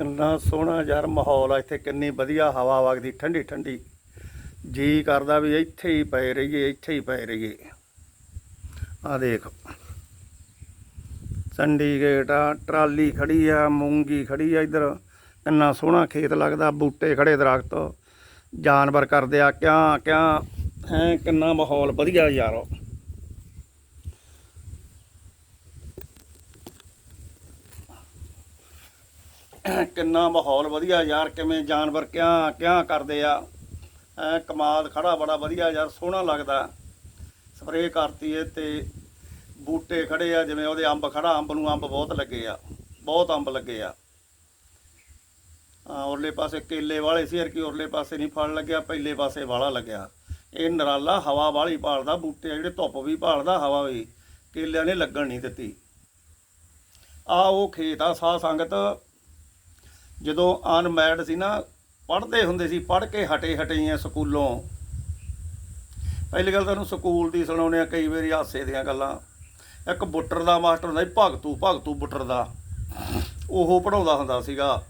ਕਿੰਨਾ ਸੋਹਣਾ ਯਾਰ ਮਾਹੌਲ ਆ, ਇੱਥੇ ਕਿੰਨੀ ਵਧੀਆ ਹਵਾ ਵਗਦੀ, ਠੰਡੀ ਠੰਡੀ। ਜੀ ਕਰਦਾ ਵੀ ਇੱਥੇ ਹੀ ਪਏ ਰਹੀਏ, ਇੱਥੇ ਹੀ ਪਏ ਰਹੀਏ। ਆ ਦੇਖ। ਚੰਡੀਗੇਟ ਆ, ਟਰਾਲੀ ਖੜੀ ਆ, ਮੂੰਗੀ ਖੜੀ ਆ ਇਧਰ। ਕਿੰਨਾ ਸੋਹਣਾ ਖੇਤ ਲੱਗਦਾ, ਬੂਟੇ ਖੜੇ ਦਰਖਤ। ਜਾਨਵਰ ਕਰਦੇ ਆ, ਕਿਆ ਕਿਆ। ਹੈ, ਕਿੰਨਾ ਮਾਹੌਲ, ਵਧੀਆ ਯਾਰ। ਕਿੰਨਾ ਮਾਹੌਲ ਵਧੀਆ ਯਾਰ, ਕਿਵੇਂ ਜਾਨਵਰ ਕਿਆ ਕਿਆ ਕਰਦੇ ਆ। ਐ ਕਮਾਲ ਖੜਾ ਬੜਾ ਵਧੀਆ ਯਾਰ, ਸੋਹਣਾ ਲੱਗਦਾ। ਸਪਰੇਅ ਕਰਤੀ ਏ ਤੇ ਬੂਟੇ ਖੜੇ ਆ, ਜਿਵੇਂ ਉਹਦੇ ਅੰਬ ਖੜਾ, ਅੰਬ ਨੂੰ ਅੰਬ ਬਹੁਤ ਲੱਗੇ ਆ। ਬਹੁਤ ਅੰਬ ਲੱਗੇ ਆ। ਉਰਲੇ ਪਾਸੇ ਕੇਲੇ ਵਾਲੇ ਸੀ ਕਿ ਉਰਲੇ ਪਾਸੇ ਨਹੀਂ ਫਲ ਲੱਗਿਆ, ਪਹਿਲੇ ਪਾਸੇ ਵਾਲਾ ਲੱਗਿਆ। ਇਹ ਨਰਾਲਾ ਹਵਾ ਵਾਲੀ ਭਾਲਦਾ, ਬੂਟੇ ਜਿਹੜੇ ਧੁੱਪ ਵੀ ਭਾਲਦਾ, ਹਵਾ ਵੀ। ਕੇਲਿਆਂ ਨੇ ਲੱਗਣ ਨਹੀਂ ਦਿੱਤੀ। ਆ ਉਹ ਖੇਤ ਆ, ਸਾਧ ਸੰਗਤ ਜਦੋਂ ਅਨਮੈਰਿਡ ਸੀ ਨਾ, ਪੜ੍ਹਦੇ ਹੁੰਦੇ ਸੀ, ਪੜ੍ਹ ਕੇ ਹਟੇ ਹਟੇ ਆ ਸਕੂਲੋਂ। ਪਹਿਲੀ ਗੱਲ ਤੁਹਾਨੂੰ ਸਕੂਲ ਦੀ ਸੁਣਾਉਣੇ ਆ, ਕਈ ਵਾਰੀ ਹਾਸੇ ਦੀਆਂ ਗੱਲਾਂ। ਇੱਕ ਬੁੱਟਰ ਦਾ ਮਾਸਟਰ ਹੁੰਦਾ ਸੀ, ਭਗਤੂ ਭਗਤੂ ਬੁੱਟਰ ਦਾ। ਉਹ ਪੜਾਉਂਦਾ ਹੁੰਦਾ ਸੀਗਾ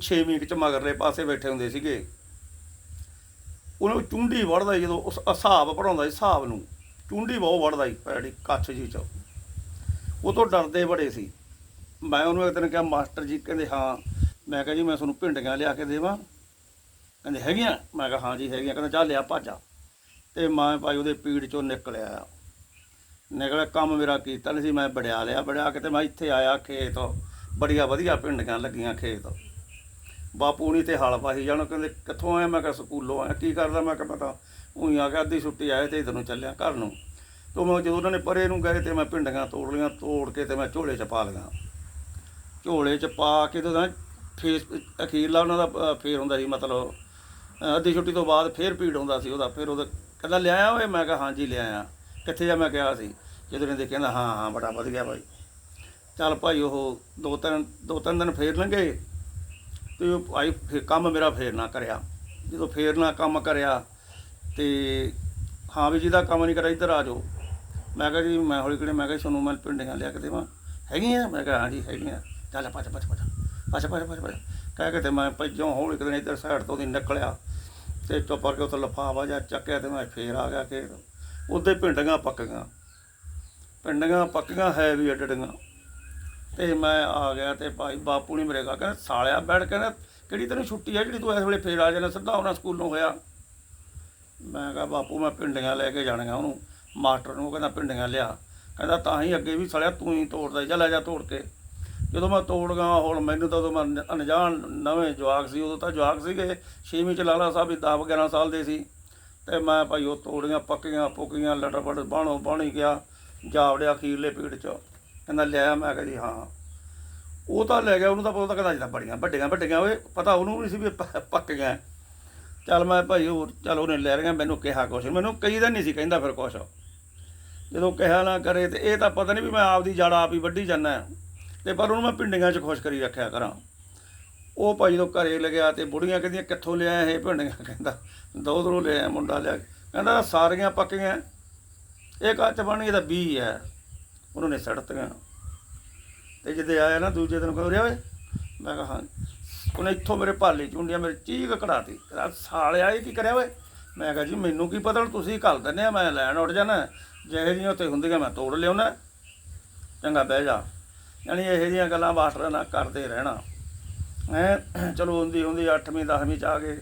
6ਵੀਂ ਚ ਮਗਰਲੇ ਪਾਸੇ ਬੈਠੇ ਹੁੰਦੇ ਸੀਗੇ। ਉਹਨੂੰ ਚੁੰਡੀ ਵੜਦਾ ਸੀ ਜਦੋਂ, ਉਸ ਹਿਸਾਬ ਪੜਾਉਂਦਾ ਸੀ, ਹਿਸਾਬ ਨੂੰ। ਚੁੰਡੀ ਬਹੁਤ ਵੜਦਾ ਸੀ ਪੈੜੀ ਕੱਛ ਜੀ ਚ। ਉਹ ਤੋਂ ਡਰਦੇ ਬੜੇ ਸੀ। ਮੈਂ ਉਹਨੂੰ ਇੱਕ ਦਿਨ ਕਿਹਾ, ਮਾਸਟਰ ਜੀ, ਕਹਿੰਦੇ, ਹਾਂ। ਮੈਂ ਕਿਹਾ ਜੀ, ਮੈਂ ਤੁਹਾਨੂੰ ਭਿੰਡੀਆਂ ਲਿਆ ਕੇ ਦੇਵਾਂ। ਕਹਿੰਦੇ, ਹੈਗੀਆਂ? ਮੈਂ ਕਿਹਾ, ਹਾਂ ਜੀ, ਹੈਗੀਆਂ। ਕਹਿੰਦਾ, ਚੱਲ ਲਿਆ, ਭਾਜਾ। ਤੇ ਮੈਂ ਭਾਈ ਉਹਦੇ ਪੀੜ ਚੋਂ ਨਿਕਲਿਆ ਨਿਕਲਿਆ, ਕੰਮ ਮੇਰਾ ਕੀਤਾ ਨਹੀਂ ਸੀ, ਮੈਂ ਵੜਿਆ ਲਿਆ। ਵੜਿਆ ਕੇ ਤੇ ਮੈਂ ਇੱਥੇ ਆਇਆ ਖੇਤ। ਬੜੀਆਂ ਵਧੀਆ ਭਿੰਡੀਆਂ ਲੱਗੀਆਂ ਖੇਤ। ਬਾਪੂ ਨਹੀਂ ਤੇ ਹਲ ਪਾਈ ਜਾਣ। ਕਹਿੰਦੇ, ਕਿੱਥੋਂ ਆਇਆ? ਮੈਂ ਕਿਹਾ, ਸਕੂਲੋਂ ਆਇਆ। ਕੀ ਕਰਦਾ? ਮੈਂ ਕਿਹਾ ਮੈਂ ਤਾਂ ਉਹੀ ਆ ਗਿਆ, ਅੱਧੀ ਛੁੱਟੀ ਆਏ ਤੇ ਇਧਰ ਨੂੰ ਚੱਲਿਆ ਘਰ ਨੂੰ। ਤੋਂ ਮੈਂ ਜਦੋਂ ਉਹਨਾਂ ਨੇ ਪਰੇ ਨੂੰ ਗਏ ਤੇ ਮੈਂ ਭਿੰਡੀਆਂ ਤੋੜ ਲਈਆਂ, ਤੋੜ ਕੇ ਤੇ ਮੈਂ ਝੋਲੇ 'ਚ ਪਾ ਲਈਆਂ। ਝੋਲੇ 'ਚ ਪਾ ਕੇ ਤਾਂ ਤਾਂ ਫੇਸ ਅਖੀਰਲਾ ਉਹਨਾਂ ਦਾ ਫੇਰ ਹੁੰਦਾ ਸੀ ਮਤਲਬ ਅੱਧੀ ਛੁੱਟੀ ਤੋਂ ਬਾਅਦ ਫੇਰ ਭੀੜ ਹੁੰਦਾ ਸੀ ਉਹਦਾ, ਫਿਰ ਉਹਦਾ ਕਹਿੰਦਾ ਲਿਆਇਆ ਓਏ? ਮੈਂ ਕਿਹਾ ਹਾਂਜੀ ਲਿਆਇਆ ਕਿੱਥੇ ਆ ਮੈਂ ਕਿਹਾ ਸੀ, ਜਦੋਂ ਇਹਨੇ ਕਹਿੰਦਾ, ਹਾਂ ਹਾਂ, ਬੜਾ ਵਧੀਆ ਭਾਈ ਚੱਲ ਭਾਈ ਉਹ ਦੋ ਤਿੰਨ ਦੋ ਤਿੰਨ ਦਿਨ ਫੇਰ ਲੰਘੇ ਤੇ ਉਹ ਭਾਈ ਫੇਰ ਕੰਮ ਮੇਰਾ ਫੇਰ ਨਾ ਕਰਿਆ। ਜਦੋਂ ਫੇਰ ਨਾ ਕੰਮ ਕਰਿਆ ਤੇ ਹਾਂ ਵੀ ਜਿਹਦਾ ਕੰਮ ਨਹੀਂ ਕਰਿਆ ਇੱਧਰ ਆ ਜਾਓ। ਮੈਂ ਕਿਹਾ ਜੀ, ਮੈਂ ਹੌਲੀ ਕਿਹੜੇ ਮੈਂ ਕਿਹਾ ਤੁਹਾਨੂੰ ਮੈਂ ਪਿੰਡੀਆਂ ਲਿਆ ਕੇ ਦੇਵਾਂ। ਹੈਗੀਆਂ? ਮੈਂ ਕਿਹਾ ਹਾਂਜੀ ਹੈਗੀਆਂ। ਚੱਲ ਭੱਜ ਭੱਜ ਭੱਜ ਭੱਜ ਭੱਜ ਭੱਜ ਭੱਜ ਕਹਿ ਕੇ ਤੇ ਮੈਂ ਭੱਜੋਂ ਹੌਲੀ ਕਿਤੇ ਇੱਧਰ ਸਾਈਡ ਤੋਂ ਦੀ ਨਿਕਲਿਆ। ਤੇ ਚੁੱਪ ਕਰਕੇ ਉੱਥੇ ਲਫਾਫਾ ਜਿਹਾ ਚੱਕਿਆ ਤੇ ਮੈਂ ਫੇਰ ਆ ਗਿਆ ਕਿ ਉੱਤੇ ਪਿੰਡੀਆਂ ਪੱਕੀਆਂ। ਪਿੰਡੀਆਂ ਪੱਕੀਆਂ ਹੈ ਵੀ ਅੱਡੜੀਆਂ। ਤੇ ਮੈਂ ਆ ਗਿਆ ਤੇ ਭਾਈ ਬਾਪੂ ਨੇ ਮੇਰੇ ਕਹਾ ਕਹਿੰਦਾ, ਸਾਲਿਆ, ਬੈਠ ਕਹਿੰਦਾ ਕਿਹੜੀ ਤੈਨੂੰ ਛੁੱਟੀ ਹੈ ਜਿਹੜੀ ਤੂੰ ਇਸ ਵੇਲੇ ਫੇਰ ਆ ਜਾਣਾ? ਸਿੱਧਾ ਉਹਨਾਂ ਸਕੂਲੋਂ ਹੋਇਆ। ਮੈਂ ਕਿਹਾ, ਬਾਪੂ, ਮੈਂ ਪਿੰਡੀਆਂ ਲੈ ਕੇ ਜਾਣੀਆਂ ਉਹਨੂੰ। ਮਾਸਟਰ ਨੂੰ ਕਹਿੰਦਾ, ਪਿੰਡੀਆਂ ਲਿਆ। ਕਹਿੰਦਾ, ਤਾਂ ਹੀ ਅੱਗੇ ਵੀ ਸੜਿਆ ਤੂੰ ਹੀ ਤੋੜਦਾ। ਜਾ ਲੈ ਜਾ ਤੋੜ ਕੇ। ਜਦੋਂ ਮੈਂ ਤੋੜ ਗਿਆ, ਹੁਣ ਮੈਨੂੰ ਤਾਂ ਉਦੋਂ ਮੈਂ ਅਣਜਾਣ ਨਵੇਂ ਜਵਾਕ ਸੀ, ਉਦੋਂ ਤਾਂ ਜਵਾਕ ਸੀਗੇ। ਛੇਵੀਂ ਚ ਲਾਲਾ ਸਾਹਿਬ ਵੀ 10 11 ਸਾਲ ਦੇ ਸੀ। ਤੇ ਮੈਂ ਭਾਈ ਉਹ ਤੋੜੀਆਂ, ਪੱਕੀਆਂ ਪੁੱਕੀਆਂ ਲਟਰਪਟ ਬਾਣੋ ਬਾਣੀ ਗਿਆ, ਜਾਵੜਿਆ ਅਖੀਰਲੇ ਪੀੜ ਚ। ਕਹਿੰਦਾ ਲਿਆ ਮੈਂ ਕਿਹਾ ਜੀ, ਹਾਂ। ਉਹ ਤਾਂ ਲੈ ਗਿਆ, ਉਹਨੂੰ ਤਾਂ ਪਤਾ ਕਹਿੰਦਾ ਜਿੱਦਾਂ ਬੜੀਆਂ, ਵੱਡੀਆਂ ਵੱਡੀਆਂ, ਓਏ, ਪਤਾ ਉਹਨੂੰ ਵੀ ਨਹੀਂ ਸੀ ਵੀ ਪ- ਪੱਕੀਆਂ ਚੱਲ ਮੈਂ ਭਾਈ ਉਹ, ਚੱਲ ਉਹਨੇ ਲੈ ਲਿਆ ਮੈਨੂੰ ਕਿਹਾ ਕੁਛ। ਮੈਨੂੰ ਕਈ ਦਿਨ ਨਹੀਂ ਸੀ, ਕਹਿੰਦਾ ਫਿਰ ਕੁਛ। ਜਦੋਂ ਕਿਹਾ ਨਾ ਕਰੇ ਤੇ ਇਹ ਤਾਂ ਪਤਾ ਨਹੀਂ ਵੀ ਮੈਂ ਆਪਦੀ ਜੜ ਆਪ ਹੀ ਵੱਢੀ ਜਾਂਦਾ। ਤੇ ਪਰ ਉਹਨੂੰ ਮੈਂ ਭਿੰਡੀਆਂ 'ਚ ਖੁਸ਼ ਕਰੀ ਰੱਖਿਆ ਕਰਾਂ। ਉਹ ਭਾਈ ਜਦੋਂ ਘਰੇ ਲਗਿਆ ਤੇ ਬੁੜੀਆਂ ਕਹਿੰਦੀਆਂ, ਕਿੱਥੋਂ ਲਿਆਇਆ ਇਹ ਭਿੰਡੀਆਂ? ਕਹਿੰਦਾ, ਦੋ ਦੋ ਲਿਆ ਮੁੰਡਾ ਲਿਆ ਕਹਿੰਦਾ ਸਾਰੀਆਂ ਪੱਕੀਆਂ। ਇਹ ਕੱਚ ਬਣ ਗਈ ਤਾਂ 20 ਹੈ। ਉਹਨਾਂ ਨੇ ਸੜਤੀਆਂ। ਤੇ ਜਦੋਂ ਆਇਆ ਨਾ, ਦੂਜੇ ਦਿਨ ਕਹਿੰਦਾ ਰਿਆ ਓਏ। ਮੈਂ ਕਿਹਾ, ਹਾਂ। ਉਹਨੇ ਇੱਥੋਂ ਮੇਰੇ ਭਾਲੇ ਚੁੰਡੀਆਂ ਮੇਰੇ ਚੀਕ ਕਢਾਤੀ। ਕਹਿੰਦਾ ਸਾਲਿਆ ਇਹ ਕੀ ਕਰਿਆ ਓਏ? ਮੈਂ ਕਿਹਾ, ਜੀ, ਮੈਨੂੰ ਕੀ ਪਤਾ, ਤੁਸੀਂ ਘੱਲ ਦਿੰਦੇ ਆ, ਮੈਂ ਲੈਣ ਉੱਡ ਜਾਣਾ ਜਿਹੇ ਜਿਹੀਆਂ ਉੱਥੇ ਹੁੰਦੀਆਂ, ਮੈਂ ਤੋੜ ਲਿਆਉਣਾ। ਚੰਗਾ, ਬਹਿ ਜਾ। ਯਾਨੀ ਇਹੋ ਜਿਹੀਆਂ ਗੱਲਾਂ ਮਾਸਟਰ ਨਾਲ ਕਰਦੇ ਰਹਿਣਾ। ਹੈ, ਚਲੋ ਹੁੰਦੀ ਹੁੰਦੀ 8ਵੀਂ 10ਵੀਂ ਚ ਆ ਗਏ।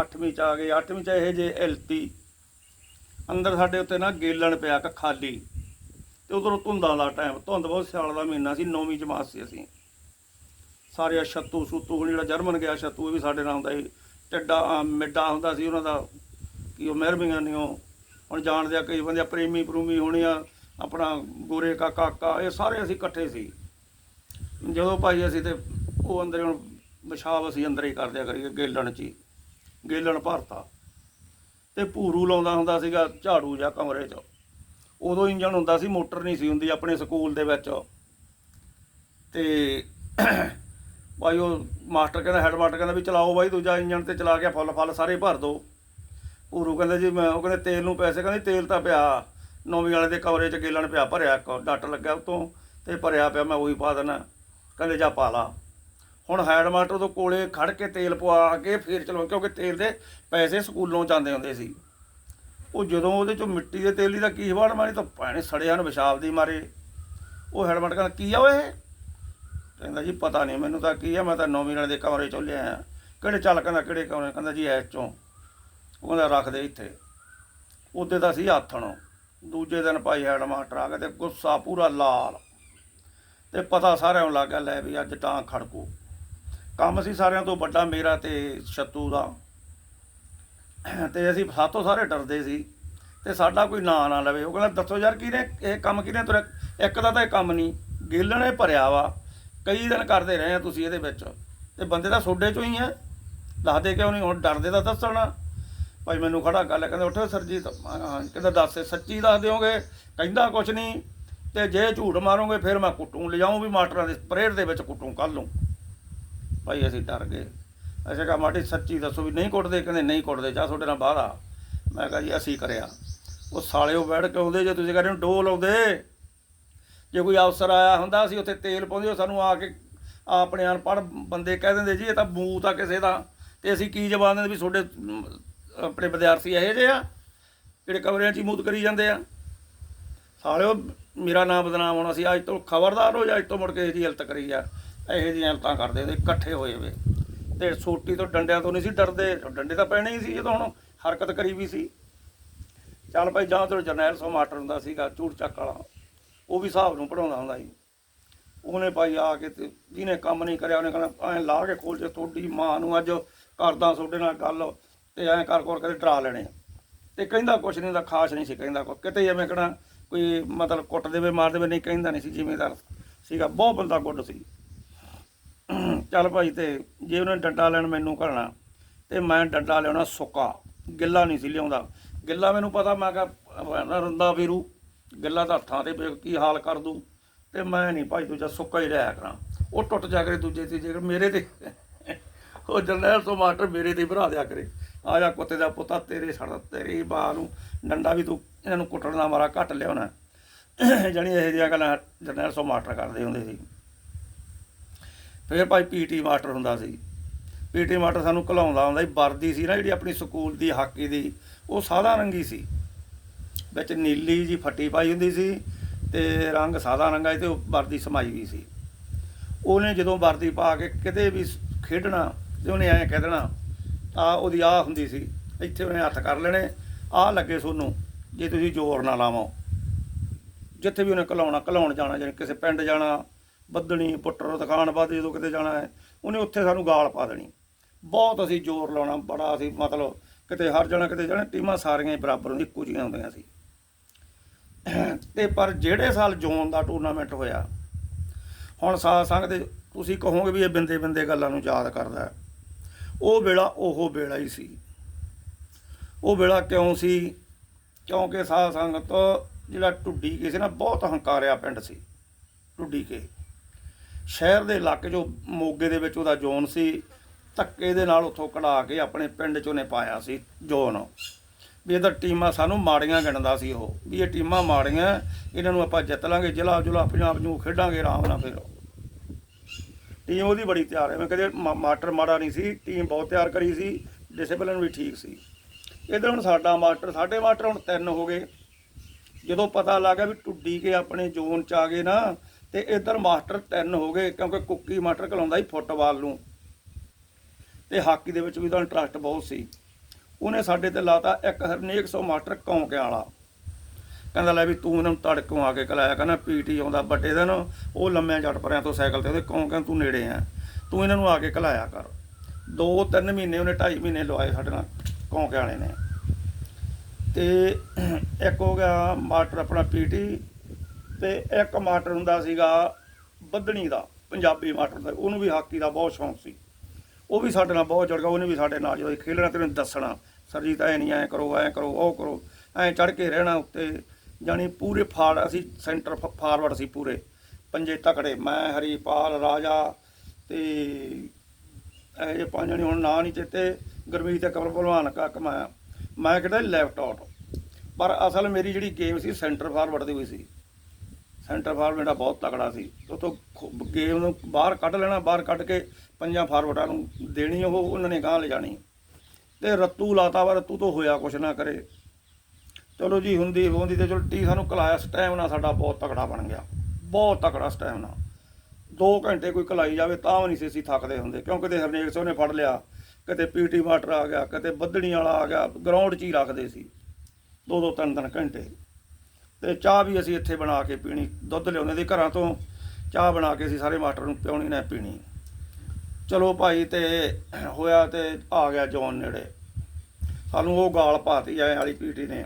8ਵੀਂ ਚ ਆ ਗਏ। 8ਵੀਂ ਚ ਇਹ ਜੇ ਐਲਪੀ, ਅੰਦਰ ਸਾਡੇ ਉੱਤੇ ਨਾ ਗੇਲਣ ਪਿਆ ਕ ਖਾਲੀ। ਤੇ ਉਧਰੋਂ ਧੁੰਦਾਂ ਦਾ ਟਾਈਮ ਧੁੰਦ ਬਹੁਤ ਸਿਆਲ ਦਾ ਮਹੀਨਾ ਸੀ, ਨੌਵੀਂ ਜਮਾਤ ਸੀ ਅਸੀਂ। ਸਾਰੇ ਛੱਤੂ ਸੂਤੂ, ਹੁਣ ਜਿਹੜਾ ਜਰਮਨ ਗਿਆ ਛੱਤੂ ਇਹ ਵੀ ਸਾਡੇ ਨਾਲ ਹੁੰਦਾ ਸੀ। ਟੱਡਾ, ਅਹ, ਮਿੱਡਾ ਹੁੰਦਾ ਸੀ ਉਹਨਾਂ ਦਾ, ਕਿ ਉਹ ਮਹਿਰਮੀਆਂ ਨਹੀਂ ਉਹ ਹੁਣ ਜਾਣਦੇ ਆ ਕਈ ਬੰਦੇ ਪ੍ਰੇਮੀ ਪ੍ਰੂਮੀ ਹੋਣੇ ਆ ਆਪਣਾ ਗੋਰੇ ਕਾ ਕਾਕਾ, ਇਹ ਸਾਰੇ ਅਸੀਂ ਇਕੱਠੇ ਸੀ। ਜਦੋਂ ਭਾਈ ਅਸੀਂ ਤੇ ਉਹ ਅੰਦਰ ਹੁਣ ਪਿਸ਼ਾਬ ਅਸੀਂ ਅੰਦਰ ਹੀ ਕਰਦਿਆ ਕਰੀਏ, ਗੇਲਣ ਚ ਹੀ। ਗੇਲਣ ਭਰਤਾ। ਤੇ ਭੂਰੂ ਲਾਉਂਦਾ ਹੁੰਦਾ ਸੀਗਾ ਝਾੜੂ ਜਾਂ ਕਮਰੇ 'ਚ। ਉਦੋਂ ਇੰਜਣ ਹੁੰਦਾ ਸੀ, ਮੋਟਰ ਨਹੀਂ ਸੀ ਹੁੰਦੀ ਆਪਣੇ ਸਕੂਲ ਦੇ ਵਿੱਚ। ਤੇ ਭਾਈ ਉਹ ਮਾਸਟਰ ਕਹਿੰਦਾ ਹੈੱਡ ਮਾਸਟਰ ਕਹਿੰਦਾ ਵੀ ਚਲਾਓ ਬਾਈ, ਦੂਜਾ ਇੰਜਣ ਤੇ ਚਲਾ ਕੇ ਫੁੱਲ ਫਲ ਸਾਰੇ ਭਰ ਦੋ। ਭੂਰੂ ਕਹਿੰਦਾ ਜੀ ਮੈਂ, ਉਹ ਕਹਿੰਦੇ ਤੇਲ ਨੂੰ ਪੈਸੇ, ਕਹਿੰਦੇ ਤੇਲ ਤਾਂ ਪਿਆ। ਨੌਵੀਂ ਵਾਲੇ ਦੇ ਕਮਰੇ 'ਚ ਗੇਲਣ ਪਿਆ ਭਰਿਆ ਇੱਕ, ਡੱਟ ਲੱਗਿਆ ਉਤੋਂ ਤੇ ਭਰਿਆ ਪਿਆ, ਮੈਂ ਉਹੀ ਪਾ ਦੇਣਾ ਕਹਿੰਦੇ ਜਾ ਪਾ ਲਾ। ਹੁਣ ਹੈਡ ਮਾਸਟਰ ਤੋਂ ਕੋਲੇ ਖੜ ਕੇ ਤੇਲ ਪਵਾ ਕੇ ਫੇਰ ਚਲੋ ਕਿਉਂਕਿ ਤੇਲ ਦੇ ਪੈਸੇ ਸਕੂਲੋਂ ਜਾਂਦੇ ਹੁੰਦੇ ਸੀ। ਉਹ ਜਦੋਂ ਉਹਦੇ ਚੋਂ ਮਿੱਟੀ ਦੇ ਤੇਲ ਤੇਲੀ ਦਾ ਕੀ ਹਵਾੜ ਮਾਰੀ, ਤਾਂ ਭੈਣੇ ਸੜਿਆ ਨੂੰ ਪਿਸ਼ਾਬ ਦੀ ਮਾਰੇ। ਉਹ ਹੈਡ ਮਾਸਟਰ ਕਹਿੰਦਾ, ਕੀ ਆ ਓਏ? ਕਹਿੰਦਾ, ਜੀ ਪਤਾ ਨਹੀਂ, ਮੈਨੂੰ ਤਾਂ ਕੀ ਆ, ਮੈਂ ਤਾਂ ਨੌਵੀਂ ਵਾਲੇ ਦੇ ਕਮਰੇ ਚੋਂ ਲਿਆ ਕਿਹੜੇ ਚੱਲ ਕਹਿੰਦਾ, ਕਿਹੜੇ ਕਮਰੇ? ਕਹਿੰਦਾ, ਜੀ ਐਸ ਚੋਂ। ਉਹ ਕਹਿੰਦਾ, ਰੱਖ ਦੇ ਇੱਥੇ। ਉਹਦੇ ਤਾਂ ਸੀ ਆਥਣ। ਦੂਜੇ ਦਿਨ ਭਾਈ ਹੈਡ ਮਾਸਟਰ ਆ ਗਏ ਤੇ ਗੁੱਸਾ ਪੂਰਾ ਲਾਲ। ਤੇ ਪਤਾ ਸਾਰਿਆਂ ਨੂੰ ਲੱਗ ਗਿਆ, ਲੈ ਵੀ ਅੱਜ ਤਾਂ ਖੜਕੂ। ਕੰਮ ਸੀ ਸਾਰਿਆਂ ਤੋਂ ਵੱਡਾ ਮੇਰਾ ਤੇ ਛੱਤੂ ਦਾ। ਤੇ ਅਸੀਂ ਸਾਤੋਂ ਸਾਰੇ ਡਰਦੇ ਸੀ ਤੇ ਸਾਡਾ ਕੋਈ ਨਾਂ ਨਾ ਲਵੇ। ਉਹ ਕਹਿੰਦਾ, ਦੱਸੋ ਯਾਰ ਕਿਹਨੇ, ਇਹ ਕੰਮ ਕਿਹਨੇ ਤੁਰਿਆ? ਇੱਕ ਦਾ ਤਾਂ ਇਹ ਕੰਮ ਨਹੀਂ, ਗਿੱਲ ਨੇ ਭਰਿਆ ਵਾ। ਕਈ ਦਿਨ ਕਰਦੇ ਰਹੇ ਆ ਤੁਸੀਂ ਇਹਦੇ ਵਿੱਚ। ਤੇ ਬੰਦੇ ਤਾਂ ਸੋਡੇ ਚੋਂ ਹੀ ਆ। ਦੱਸਦੇ ਕਿਉਂ ਨਹੀਂ? ਹੁਣ ਡਰਦੇ ਤਾਂ ਦੱਸਣਾ। ਭਾਈ ਮੈਨੂੰ ਖੜਾ ਗੱਲ ਕਹਿੰਦਾ ਉੱਠੋ ਸਰਜੀਤ, ਮੈਂ ਕਿਹਾ ਕਹਿੰਦਾ ਦੱਸ, ਸੱਚੀ ਦੱਸ ਦਿਓਗੇ? ਕਹਿੰਦਾ ਕੁਛ ਨਹੀਂ। ਤੇ ਜੇ ਝੂਠ ਮਾਰੋਗੇ, ਫਿਰ ਮੈਂ ਕੁੱਟੂ ਲਿਜਾਉਂ ਵੀ ਮਾਸਟਰਾਂ ਦੇ ਪ੍ਰੇਅਰ ਦੇ ਵਿੱਚ ਕੁੱਟੂ ਕੱਲ ਨੂੰ ਭਾਈ ਅਸੀਂ ਡਰ ਗਏ। ਅਸੀਂ ਕਿਹਾ ਮਾਟੀ ਸੱਚੀ ਦੱਸੋ ਵੀ ਨਹੀਂ ਕੁੱਟਦੇ? ਕਹਿੰਦੇ, ਨਹੀਂ ਕੁੱਟਦੇ, ਜਾ ਤੁਹਾਡੇ ਨਾਲ ਬਾਹਰ ਆ। ਮੈਂ ਕਿਹਾ ਜੀ, ਅਸੀਂ ਕਰਿਆ। ਉਹ ਸਾਲਿਓ ਬੈਠ ਕੇ ਆਉਂਦੇ, ਜੇ ਤੁਸੀਂ ਕਹਿੰਦੇ ਹੋ ਡੋਲ ਆਉਂਦੇ। ਜੇ ਕੋਈ ਅਫਸਰ ਆਇਆ ਹੁੰਦਾ, ਅਸੀਂ ਉੱਥੇ ਤੇਲ ਪਾਉਂਦੇ, ਉਹ ਸਾਨੂੰ ਆ ਕੇ ਆਪਣੇ ਅਨਪੜ੍ਹ ਬੰਦੇ ਕਹਿ ਦਿੰਦੇ, ਜੀ, ਇਹ ਤਾਂ ਬੂਤ ਆ ਕਿਸੇ ਦਾ। ਤੇ ਅਸੀਂ ਕੀ ਜਵਾਬ ਦਿੰਦੇ ਵੀ ਤੁਹਾਡੇ ਆਪਣੇ ਵਿਦਿਆਰਥੀ ਇਹੋ ਜਿਹੇ ਆ, ਜਿਹੜੇ ਕਮਰਿਆਂ 'ਚ ਹੀ ਮੂਤ ਕਰੀ ਜਾਂਦੇ ਆ। ਸਾਲਿਓ, ਮੇਰਾ ਨਾਮ ਬਦਨਾਮ ਹੋਣਾ ਸੀ। ਅੱਜ ਤੋਂ ਖਬਰਦਾਰ ਹੋ ਜਾ, ਅੱਜ ਤੋਂ ਮੁੜ ਕੇ ਇਹ ਜੀ ਹਾਲਤ ਕਰੀ ਆ ਇਹੋ ਜਿਹੀਆਂ ਹਾਲਤਾਂ ਕਰਦੇ ਤੇ ਇਕੱਠੇ ਹੋਏ ਵੇ। ਤੇ ਸੋਟੀ ਤੋਂ ਡੰਡਿਆਂ ਤੋਂ ਨਹੀਂ ਸੀ ਡਰਦੇ, ਡੰਡੇ ਤਾਂ ਪੈਣੇ ਹੀ ਸੀ ਜਦੋਂ ਹੁਣ ਹਰਕਤ ਕਰੀ ਵੀ ਸੀ। ਚੱਲ ਭਾਈ, ਜਾਂ ਤੇ ਜਰਨੈਲ ਸੋ ਮਾਸਟਰ ਹੁੰਦਾ ਸੀਗਾ ਚੂੜ ਚੱਕ ਵਾਲਾ। ਉਹ ਵੀ ਹਿਸਾਬ ਨੂੰ ਪੜਾਉਂਦਾ ਹੁੰਦਾ ਸੀ। ਉਹਨੇ ਭਾਈ ਆ ਕੇ ਤੇ ਜਿਹਨੇ ਕੰਮ ਨਹੀਂ ਕਰਿਆ, ਉਹਨੇ ਕਹਿੰਦਾ ਐਂ ਲਾ ਕੇ ਖੋਲ ਜੇ, ਤੁਹਾਡੀ ਮਾਂ ਨੂੰ ਅੱਜ ਕਰਦਾ ਤੁਹਾਡੇ ਨਾਲ ਗੱਲ ਤੇ ਐਂ ਕਰ ਕਰ ਕਦੇ ਡਰਾ ਲੈਣੇ ਤੇ ਕਹਿੰਦਾ ਕੁਛ ਨਹੀਂ ਦਾ ਖਾਸ ਨਹੀਂ ਸੀ ਕਹਿੰਦਾ ਕੋ ਕਿਤੇ ਐਵੇਂ ਕਿਹੜਾ ਕੋਈ ਮਤਲਬ ਕੁੱਟ ਦੇਵੇ, ਮਾਰ ਦੇਵੇ, ਨਹੀਂ ਕਹਿੰਦਾ ਨਹੀਂ ਸੀ, ਜ਼ਿਮੀਦਾਰ ਸੀਗਾ, ਬਹੁਤ ਬੰਦਾ ਗੁੱਡ ਸੀ। ਚੱਲ ਭਾਈ ਤੇ ਜੇ ਉਹਨੇ ਡੰਡਾ ਲੈਣ ਮੈਨੂੰ ਕਰਨਾ ਤੇ ਮੈਂ ਡੰਡਾ ਲਿਆਉਣਾ ਸੁੱਕਾ, ਗਿੱਲਾ ਨਹੀਂ ਸੀ ਲਿਆਉਂਦਾ। ਗਿੱਲਾ ਮੈਨੂੰ ਪਤਾ, ਮੈਂ ਕਿਹਾ ਰੰਦਾ ਵੀਰੂ, ਗਿੱਲਾ ਤਾਂ ਹੱਥਾਂ ਤੇ ਕੀ ਹਾਲ ਕਰ ਦੂ, ਤੇ ਮੈਂ ਨਹੀਂ ਭਾਈ ਦੂਜਾ ਸੁੱਕਾ ਹੀ ਰਿਹਾ ਕਰਾਂ। ਉਹ ਟੁੱਟ ਜਾ ਕਰੇ ਦੂਜੇ 'ਤੇ ਜੇਕਰ ਮੇਰੇ ਤੇ। ਉਹ ਜਰਨੈਲ ਤੋਂ ਮਾਸਟਰ ਮੇਰੇ ਤੇ ਭਰਾ ਦਿਆ ਕਰੇ। ਆ ਜਾ ਕੁੱਤੇ ਦਾ ਪੁੱਤਾ ਤੇਰੇ ਸੜ, ਤੇਰੀ ਬਾਹ ਨੂੰ ਡੰਡਾ ਵੀ ਤੂੰ ਇਹਨਾਂ ਨੂੰ ਕੁੱਟਣ ਦਾ ਮਾਰਾ ਘੱਟ ਲਿਆਉਣਾ ਜਾਣੀ ਇਹ ਜਿਹੀਆਂ ਗੱਲਾਂ ਜਰਨੈਲ ਸੋ ਮਾਸਟਰ ਕਰਦੇ ਹੁੰਦੇ ਸੀ। ਫਿਰ ਭਾਈ ਪੀਟੀ ਮਾਸਟਰ ਹੁੰਦਾ ਸੀ। ਪੀਟੀ ਮਾਸਟਰ ਸਾਨੂੰ ਘਲਾਉਂਦਾ ਹੁੰਦਾ ਸੀ, ਵਰਦੀ ਸੀ ਨਾ ਜਿਹੜੀ ਆਪਣੀ ਸਕੂਲ ਦੀ, ਹਾਕੀ ਦੀ, ਉਹ ਸਾਦਾ ਰੰਗੀ ਸੀ। ਵਿੱਚ ਨੀਲੀ ਜੀ ਫੱਟੀ ਪਾਈ ਹੁੰਦੀ ਸੀ ਤੇ ਰੰਗ ਸਾਦਾ ਰੰਗਾ ਸੀ ਤੇ ਉਹ ਵਰਦੀ ਸਮਾਈ ਵੀ ਸੀ। ਉਹਨੇ ਜਦੋਂ ਵਰਦੀ ਪਾ ਕੇ ਕਿਤੇ ਵੀ ਖੇਡਣਾ ਤੇ ਉਹਨੇ ਐਂ ਕਹਿ ਦੇਣਾ ਆ ਉਹਦੀ ਆ ਹੁੰਦੀ ਸੀ, ਇੱਥੇ ਉਹਨੇ ਹੱਥ ਕਰ ਲੈਣੇ, ਆ ਲੱਗੇ ਸੋਨੂੰ, ਜੇ ਤੁਸੀਂ ਜ਼ੋਰ ਨਾ ਲਾਵੋ। ਜਿੱਥੇ ਵੀ ਉਹਨੇ ਘਲਾਉਣਾ, ਘਲਾਉਣ ਜਾਣਾ, ਜਾਣੀ ਕਿਸੇ ਪਿੰਡ ਜਾਣਾ ਬੱਦਣੀ ਪੁੱਟਰ, ਦੁਕਾਨ ਬਾਦ ਜਦੋਂ ਕਿਤੇ ਜਾਣਾ ਹੈ, ਉਹਨੇ ਉੱਥੇ ਸਾਨੂੰ ਗਾਲ ਪਾ ਦੇਣੀ। ਬਹੁਤ ਅਸੀਂ ਜ਼ੋਰ ਲਾਉਣਾ, ਬੜਾ ਅਸੀਂ ਮਤਲਬ ਕਿਤੇ ਹਰ ਜਾਣਾ ਕਿਤੇ ਜਾਣਾ, ਟੀਮਾਂ ਸਾਰੀਆਂ ਹੀ ਬਰਾਬਰ ਹੁੰਦੀਆਂ, ਇੱਕੋ ਜਿਹੀਆਂ ਹੁੰਦੀਆਂ ਸੀ। ਤੇ ਪਰ ਜਿਹੜੇ ਸਾਲ ਜ਼ੋਨ ਦਾ ਟੂਰਨਾਮੈਂਟ ਹੋਇਆ, ਹੁਣ ਸਾਧ ਸੰਗ ਤੇ ਤੁਸੀਂ ਕਹੋਗੇ ਵੀ ਇਹ ਬਿੰਦੇ ਬਿੰਦੇ ਗੱਲਾਂ ਨੂੰ ਯਾਦ ਕਰਦਾ ਉਹ ਵੇਲਾ ਉਹ ਵੇਲਾ ਹੀ ਸੀ। ਉਹ ਵੇਲਾ ਕਿਉਂ ਸੀ? ਕਿਉਂਕਿ ਸਾਧ ਸੰਗਤ ਜਿਹੜਾ ਟੁੱਡੀ ਕੇ ਸੀ ਨਾ, ਬਹੁਤ ਹੰਕਾਰਿਆ ਪਿੰਡ ਸੀ ਟੁੱਡੀ ਕੇ। ਸ਼ਹਿਰ ਦੇ ਇਲਾਕੇ ਜੋ ਮੋਗੇ ਦੇ ਵਿੱਚ ਉਹਦਾ ਜ਼ੋਨ ਸੀ। ਧੱਕੇ ਦੇ ਨਾਲ ਉੱਥੋਂ ਕਢਾ ਕੇ ਆਪਣੇ ਪਿੰਡ 'ਚ ਉਹਨੇ ਪਾਇਆ ਸੀ ਜ਼ੋਨ। ਵੀ ਇਹਦਾ ਟੀਮਾਂ ਸਾਨੂੰ ਮਾੜੀਆਂ ਗਿਣਦਾ ਸੀ ਉਹ। ਵੀ ਇਹ ਟੀਮਾਂ ਮਾੜੀਆਂ, ਇਹਨਾਂ ਨੂੰ ਆਪਾਂ ਜਿੱਤ ਲਾਂਗੇ ਜ਼ਿਲ੍ਹਾ ਜੁਲਾ ਪੰਜਾਬ ਨੂੰ ਖੇਡਾਂਗੇ, ਆਰਾਮ ਨਾਲ ਫਿਰ। ਟੀਮ ਉਹਦੀ ਬੜੀ ਤਿਆਰ ਹੈ। ਮੈਂ ਕਦੇ ਮਾ- ਮਾਸਟਰ ਮਾੜਾ ਨਹੀਂ ਸੀ, ਟੀਮ ਬਹੁਤ ਤਿਆਰ ਕਰੀ ਸੀ ਡਿਸਪਲਿਨ ਵੀ ਠੀਕ ਸੀ। ਇਧਰ ਹੁਣ ਸਾਡਾ ਮਾਸਟਰ, ਸਾਡੇ ਮਾਸਟਰ ਹੁਣ ਤਿੰਨ ਹੋ ਗਏ। ਜਦੋਂ ਪਤਾ ਲੱਗਾ ਵੀ ਟੁੱਡੀ ਕੇ ਆਪਣੇ ਜ਼ੋਨ ਚ ਆ ਗਏ ਨਾ, ਤੇ ਇਧਰ ਮਾਸਟਰ ਤਿੰਨ ਹੋ ਗਏ, ਕਿਉਂਕਿ ਕੁੱਕੀ ਮਾਸਟਰ ਖਲਾਉਂਦਾ ਸੀ ਫੁੱਟਬਾਲ ਨੂੰ। ਤੇ ਹਾਕੀ ਦੇ ਵਿੱਚ ਵੀ ਉਹਦਾ ਇੰਟਰਸਟ ਬਹੁਤ ਸੀ। ਉਹਨੇ ਸਾਡੇ ਤੇ ਲਾਤਾ ਇੱਕ ਹਰਨੇਕ ਸੌ ਮਾਸਟਰ ਕੌਂਕਿਆਂ ਵਾਲਾ। ਕਹਿੰਦਾ ਲੈ ਵੀ ਤੂੰ ਇਹਨਾਂ ਨੂੰ ਤੜਕੋਂ ਆ ਕੇ ਕਲਾਇਆ ਕਹਿੰਦਾ ਪੀਟੀ ਆਉਂਦਾ ਵੱਡੇ ਦਿਨ ਉਹ ਲੰਮਿਆਂ ਜੱਟ ਪਰਿਆਂ ਤੋਂ ਸਾਈਕਲ ਤੇ ਉਹਦੇ ਕੌਂਕਿਆਂ ਤੂੰ ਨੇੜੇ ਆ। ਤੂੰ ਇਹਨਾਂ ਨੂੰ ਆ ਕੇ ਕਲਾਇਆ ਕਰ। ਦੋ ਤਿੰਨ ਮਹੀਨੇ ਉਹਨੇ ਢਾਈ ਮਹੀਨੇ ਲਵਾਏ ਸਾਡੇ ਨਾਲ ਕੌਂਕੇ ਵਾਲੇ ਨੇ। ਤੇ ਇੱਕ ਹੋ ਗਿਆ ਮਾਸਟਰ ਆਪਣਾ ਪੀਟੀ ਤੇ ਇੱਕ ਮਾਸਟਰ ਹੁੰਦਾ ਸੀਗਾ ਬੱਦਣੀ ਦਾ, ਪੰਜਾਬੀ ਮਾਸਟਰ ਦਾ, ਉਹਨੂੰ ਵੀ ਹਾਕੀ ਦਾ ਬਹੁਤ ਸ਼ੌਂਕ ਸੀ। ਉਹ ਵੀ ਸਾਡੇ ਨਾਲ ਬਹੁਤ ਜੁੜ ਗਿਆ, ਉਹਨੇ ਵੀ ਸਾਡੇ ਨਾਲ ਜਦੋਂ ਅਸੀਂ ਖੇਡਣਾ ਤੈਨੂੰ ਦੱਸਣਾ ਸਰਜੀਤ ਐ ਨਹੀਂ, ਐ ਕਰੋ ਐ ਕਰੋ, ਉਹ ਕਰੋ, ਐ ਚੜ ਕੇ ਰਹਿਣਾ ਉੱਤੇ ਜਾਣੀ ਪੂਰੇ ਫਾਰ ਅਸੀਂ ਸੈਂਟਰ ਫ- ਫਾਰਵਰਡ ਸੀ ਪੂਰੇ। ਪੰਜੇ ਤਕੜੇ, ਮੈਂ, ਹਰੀਪਾਲ, ਰਾਜਾ ਤੇ ਇਹ ਜੇ ਪੰਜ ਜਣੇ, ਹੁਣ ਨਾਂ ਨਹੀਂ ਚੇਤੇ, ਗੁਰਮੀਤ ਤੇ ਕਮਲ ਭਲਵਾਨ, ਕੱਕ ਮੈਂ। ਮੈਂ ਕਿਹੜਾ ਲੈਫਟ ਪਰ ਅਸਲ ਮੇਰੀ ਜਿਹੜੀ ਗੇਮ ਸੀ ਸੈਂਟਰ ਫਾਰਵਰਡ ਦੀ ਹੋਈ ਸੀ। ਸੈਂਟਰ ਫਾਰਵਰਡ ਮੇਰਾ ਬਹੁਤ ਤਕੜਾ ਸੀ। ਉਤੋਂ ਗੇਮ ਨੂੰ ਬਾਹਰ ਕੱਢ ਲੈਣਾ, ਬਾਹਰ ਕੱਢ ਕੇ ਪੰਜਾਂ ਫਾਰਵਰਡਾਂ ਨੂੰ ਦੇਣੀ, ਉਹ ਉਹਨਾਂ ਨੇ ਗਾਂ ਲਿਜਾਣੀ ਤੇ ਰੱਤੂ ਲਾਤਾ ਵਾ, ਰੱਤੂ ਤੋਂ ਹੋਇਆ ਕੁਛ ਨਾ ਕਰੇ। ਚਲੋ ਜੀ ਹੁੰਦੀ ਹੁੰਦੀ ਤੇ ਚਲੋ ਟੀ ਸਾਨੂੰ ਕਲਾਇਆ ਸਟੈਮਨਾ ਸਾਡਾ ਬਹੁਤ ਤਕੜਾ ਬਣ ਗਿਆ। ਬਹੁਤ ਤਕੜਾ ਸਟੈਮਨਾ 2 ਘੰਟੇ ਕੋਈ ਕਲਾਈ ਜਾਵੇ ਤਾਂ ਵੀ ਨਹੀਂ ਸੀ ਅਸੀਂ ਥੱਕਦੇ ਹੁੰਦੇ, ਕਿਉਂਕਿ ਤੇ ਹਰਨੇਕ ਸਿੰਘ ਨੇ ਫੜ ਲਿਆ, ਕਿਤੇ ਪੀਟੀ ਮਾਸਟਰ ਆ ਗਿਆ, ਕਿਤੇ ਬੱਦਣੀ ਵਾਲਾ ਆ ਗਿਆ ਗਰਾਊਂਡ 'ਚ ਹੀ ਰੱਖਦੇ ਸੀ। ਦੋ ਦੋ ਤਿੰਨ ਤਿੰਨ ਘੰਟੇ। ਤੇ ਚਾਹ ਵੀ ਅਸੀਂ ਇੱਥੇ ਬਣਾ ਕੇ ਪੀਣੀ, ਦੁੱਧ ਲਿਆਉਂਦੇ ਸੀ ਘਰਾਂ ਤੋਂ, ਚਾਹ ਬਣਾ ਕੇ ਅਸੀਂ ਸਾਰੇ ਮਾਸਟਰ ਨੂੰ ਪਿਉਣੀ ਨਾ ਪੀਣੀ। ਚਲੋ ਭਾਈ ਤੇ ਹੋਇਆ ਤੇ ਆ ਗਿਆ ਜੌਨ ਨੇੜੇ। ਸਾਨੂੰ ਉਹ ਗਾਲ ਪਾਤੀ ਐ ਵਾਲੀ ਪੀਟੀ ਨੇ।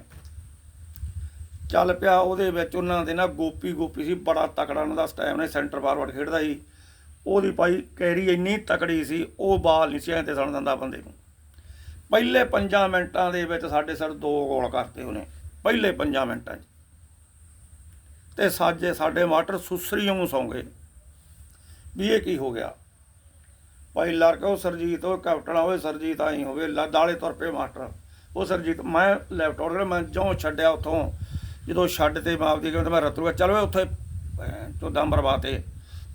ਚੱਲ ਪਿਆ ਉਹਦੇ ਵਿੱਚ ਉਹਨਾਂ ਦੇ ਨਾ ਗੋਪੀ ਗੋਪੀ ਸੀ ਬੜਾ ਤਕੜਾ ਉਹਨਾਂ ਦਾ ਸਟੈਮ ਨੇ ਸੈਂਟਰ ਫਾਰਵਰਡ ਖੇਡਦਾ ਸੀ। ਉਹਦੀ ਭਾਈ ਕੈਰੀ ਇੰਨੀ ਤਕੜੀ ਸੀ ਉਹ ਬਾਲ ਨਹੀਂ ਸੀ ਐਂ ਤੇ ਸਣ ਦਿੰਦਾ ਬੰਦੇ ਨੂੰ। ਪਹਿਲੇ 5 ਮਿੰਟਾਂ ਦੇ ਵਿੱਚ ਸਾਡੇ ਸਰ ਦੋ ਗੋਲ ਕਰਤੇ ਉਹਨੇ ਪਹਿਲੇ 5 ਮਿੰਟਾਂ 'ਚ। ਤੇ ਸਾਜੇ ਸਾਡੇ ਮਾਸਟਰ ਸੁਸਰੀ ਨੂੰ ਸੌਂਗੇ ਵੀ ਇਹ ਕੀ ਹੋ ਗਿਆ? ਭਾਈ ਲੜਕਾ ਉਹ ਸਰਜੀਤ ਉਹ ਕੈਪਟਨ ਆ, ਸਰਜੀਤ ਆਈ ਹੋਵੇ ਲਾ- ਦਾਲੇ ਤੁਰ ਪਏ ਮਾਸਟਰ। ਉਹ ਸਰਜੀਤ ਮੈਂ ਲੈਪਟਾਪ ਤੇ ਮੈਂ ਜਿਉਂ ਛੱਡਿਆ ਉੱਥੋਂ। ਜਦੋਂ ਛੱਡ ਤੇ ਬਾਪ ਦੀ ਕਹਿੰਦਾ ਮੈਂ ਰਤੂਗਾ ਚੱਲ ਵੇ ਉੱਥੇ ਚੋਦਾਂ ਬਰਬਾਤੇ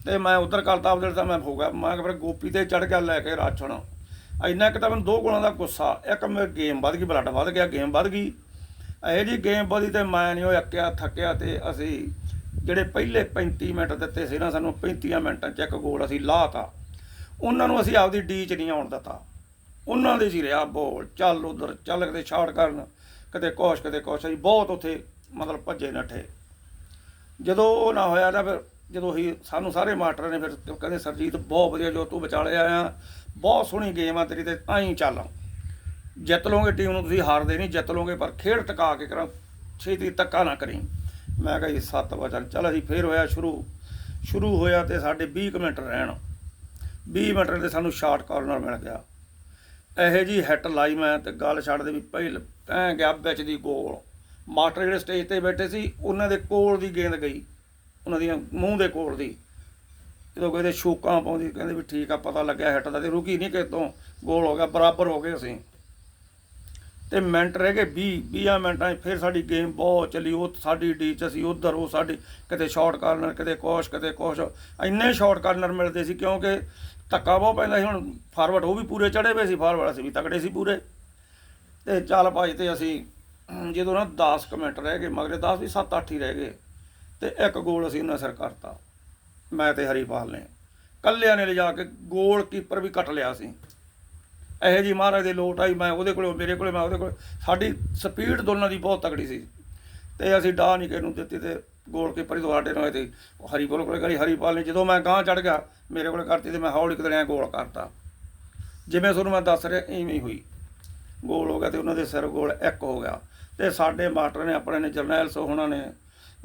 ਤੇ। ਮੈਂ ਉਧਰ ਕਰਤਾ ਆਪਦੇ ਤਾਂ ਮੈਂ ਹੋ ਗਿਆ। ਮੈਂ ਕਿਹਾ ਫਿਰ ਗੋਪੀ ਤੇ ਚੜ ਗਿਆ ਲੈ ਕੇ ਰਾਛਣ ਇੰਨਾ ਕਿ ਤਾਂ ਮੈਨੂੰ ਦੋ ਗੁਣਾਂ ਦਾ ਗੁੱਸਾ। ਇੱਕ ਮੇਰੇ ਗੇਮ ਵੱਧ ਗਈ ਬਲੱਡ ਵੱਧ ਗਿਆ ਗੇਮ ਵੱਧ ਗਈ। ਇਹ ਜੀ ਗੇਮ ਵਧੀ ਤੇ ਮੈਂ ਨਹੀਂ ਉਹ ਅੱਕਿਆ, ਥੱਕਿਆ ਤੇ ਅਸੀਂ ਜਿਹੜੇ ਪਹਿਲੇ 35 ਮਿੰਟ ਦਿੱਤੇ ਸੀ ਨਾ ਸਾਨੂੰ 35 ਮਿੰਟਾਂ ਚ ਇੱਕ ਗੋਲ ਅਸੀਂ ਲਾਤਾ। ਉਹਨਾਂ ਨੂੰ ਅਸੀਂ ਆਪਦੀ ਡੀ ਚ ਨਹੀਂ ਆਉਣ ਦਿੱਤਾ। ਉਹਨਾਂ ਦੇ ਸੀ ਰਿਹਾ ਬੋਲ, ਚੱਲ ਉਧਰ, ਚੱਲ ਕਿਤੇ ਛਾੜ ਕਰਨ, ਕਿਤੇ ਕੋਸ਼ ਕਿਤੇ ਕੋਸ਼ ਅਸੀਂ ਬਹੁਤ ਉੱਥੇ ਮਤਲਬ ਭੱਜੇ ਨੱਠੇ। ਜਦੋਂ ਉਹ ਨਾ ਹੋਇਆ ਤਾਂ ਫਿਰ ਜਦੋਂ ਹੀ ਸਾਨੂੰ ਸਾਰੇ ਮਾਸਟਰ ਨੇ ਫਿਰ ਕਹਿੰਦੇ, ਸਰਜੀਤ, ਬਹੁਤ ਵਧੀਆ ਜੋ ਤੂੰ ਵਿਚਾਲੇ ਆਇਆ ਬਹੁਤ ਸੋਹਣੀ ਗੇਮ ਆ ਤੇਰੀ ਤੇ ਆਈ ਚੱਲ ਜਿੱਤ ਲੋਗੇ ਟੀਮ ਨੂੰ, ਤੁਸੀਂ ਹਾਰਦੇ ਨਹੀਂ, ਜਿੱਤ ਲੋਗੇ ਪਰ ਖੇਡ ਟਕਾ ਕੇ ਕਰਾਂ, ਛੇਤੀ ਧੱਕਾ ਨਾ ਕਰੀ। ਮੈਂ ਕਿਹਾ ਜੀ 7 ਵਜੇ ਚੱਲ ਅਸੀਂ ਫੇਰ ਹੋਇਆ ਸ਼ੁਰੂ। ਸ਼ੁਰੂ ਹੋਇਆ ਤੇ ਸਾਡੇ 20 ਕੁ ਮਿੰਟ ਰਹਿਣ। 20 ਮਿੰਟ ਦੇ ਸਾਨੂੰ ਸ਼ਾਰਟ ਕਾਰਨਰ ਮਿਲ ਗਿਆ। ਇਹੋ ਜੀ ਹਿੱਟ ਲਾਈ ਮੈਂ ਤੇ ਗੱਲ ਛੱਡ ਦੇ ਵੀ ਪਹਿਲ ਐ ਗਿਆ ਵਿੱਚ ਦੀ ਗੋਲ ਮਾਸਟਰ ਜਿਹੜੇ ਸਟੇਜ ਤੇ ਬੈਠੇ ਸੀ, ਉਹਨਾਂ ਦੇ ਕੋਲ ਦੀ ਗੇਂਦ ਗਈ, ਉਹਨਾਂ ਦੀਆਂ ਮੂੰਹ ਦੇ ਕੋਲ ਦੀ। ਜਦੋਂ ਕਹਿੰਦੇ ਸ਼ੋਕਾਂ ਪਾਉਂਦੀ, ਕਹਿੰਦੇ ਵੀ ਠੀਕ ਆ, ਪਤਾ ਲੱਗਿਆ ਹਿੱਟ ਦਾ ਤੇ ਰੁਕੀ ਨਹੀਂ ਕਿਤੋਂ, ਗੋਲ ਹੋ ਗਿਆ, ਬਰਾਬਰ ਹੋ ਗਏ ਅਸੀਂ। ਤੇ ਮਿੰਟ ਰਹਿ ਗਏ 20 20 ਮਿੰਟਾਂ 'ਚ ਫਿਰ ਸਾਡੀ ਗੇਮ ਬਹੁਤ ਚੱਲੀ, ਉਹ ਸਾਡੀ ਡੀ ਚ ਅਸੀਂ ਉਧਰ ਉਹ ਸਾਡੀ, ਕਿਤੇ ਸ਼ਾਰਟ ਕਾਰਨਰ, ਕਿਤੇ ਕੋਸ਼ ਕਿਤੇ ਕੋਸ਼। ਇੰਨੇ ਸ਼ਾਰਟ ਕਾਰਨਰ ਮਿਲਦੇ ਸੀ, ਕਿਉਂਕਿ ਧੱਕਾ ਬਹੁਤ ਪੈਂਦਾ ਸੀ, ਹੁਣ ਫਾਰਵਰਡ ਉਹ ਵੀ ਪੂਰੇ ਚੜੇ ਪਏ ਸੀ, ਫਾਰਵਰਡ ਅਸੀਂ ਵੀ ਤਕੜੇ ਸੀ ਪੂਰੇ। ਤੇ ਚੱਲ ਭਾਈ ਤੇ ਅਸੀਂ ਜਦੋਂ ਨਾ 10 ਕੁ ਮਿੰਟ ਰਹਿ ਗਏ, ਮਗਰੇ 10 ਵੀ 7 8 ਹੀ ਰਹਿ ਗਏ, ਤੇ ਇੱਕ ਗੋਲ ਅਸੀਂ ਉਹਨਾਂ ਸਿਰ ਕਰਤਾ। ਮੈਂ ਤੇ ਹਰੀਪਾਲ ਨੇ। ਕੱਲਿਆਂ ਨੇ ਲਿਜਾ ਕੇ ਗੋਲ ਕੀਪਰ ਵੀ ਕੱਟ ਲਿਆ ਸੀ। ਇਹੋ ਜੀ ਮਹਾਰਾਜ ਦੇ ਲੋਟ ਆਈ, ਮੈਂ ਉਹਦੇ ਕੋਲੋਂ, ਮੇਰੇ ਕੋਲੇ, ਮੈਂ ਉਹਦੇ ਕੋਲ, ਸਾਡੀ ਸਪੀਡ ਦੋਨਾਂ ਦੀ ਬਹੁਤ ਤਕੜੀ ਸੀ। ਤੇ ਅਸੀਂ ਡਾਹ ਨਹੀਂ ਕਿਸੇ ਨੂੰ ਦਿੱਤੀ ਤੇ ਗੋਲ ਕੀਪਰ ਹੀ ਤੁਹਾਡੇ ਨਾਲ ਤੇ ਹਰੀਪਾਲ ਕੋਲੇ ਕਰੀ ਹਰੀਪਾਲ ਨੇ ਜਦੋਂ ਮੈਂ ਗਾਂ ਚੜ ਗਿਆ, ਮੇਰੇ ਕੋਲੇ ਕਰਤੀ ਤੇ ਮੈਂ ਹੌਲੀ ਕਿਤੇ ਐਂ ਗੋਲ ਕਰਤਾ। ਜਿਵੇਂ ਤੁਹਾਨੂੰ ਮੈਂ ਦੱਸ ਰਿਹਾ, ਇਵੇਂ ਹੀ ਹੋਈ। ਗੋਲ ਹੋ ਗਿਆ ਤੇ ਉਹਨਾਂ ਦੇ ਸਿਰ ਗੋਲ ਇੱਕ ਹੋ ਗਿਆ। ਤੇ ਸਾਡੇ ਮਾਸਟਰ ਨੇ ਆਪਣੇ ਨੇ, ਜਰਨੈਲ ਸੋ ਹੋਣਾ ਨੇ,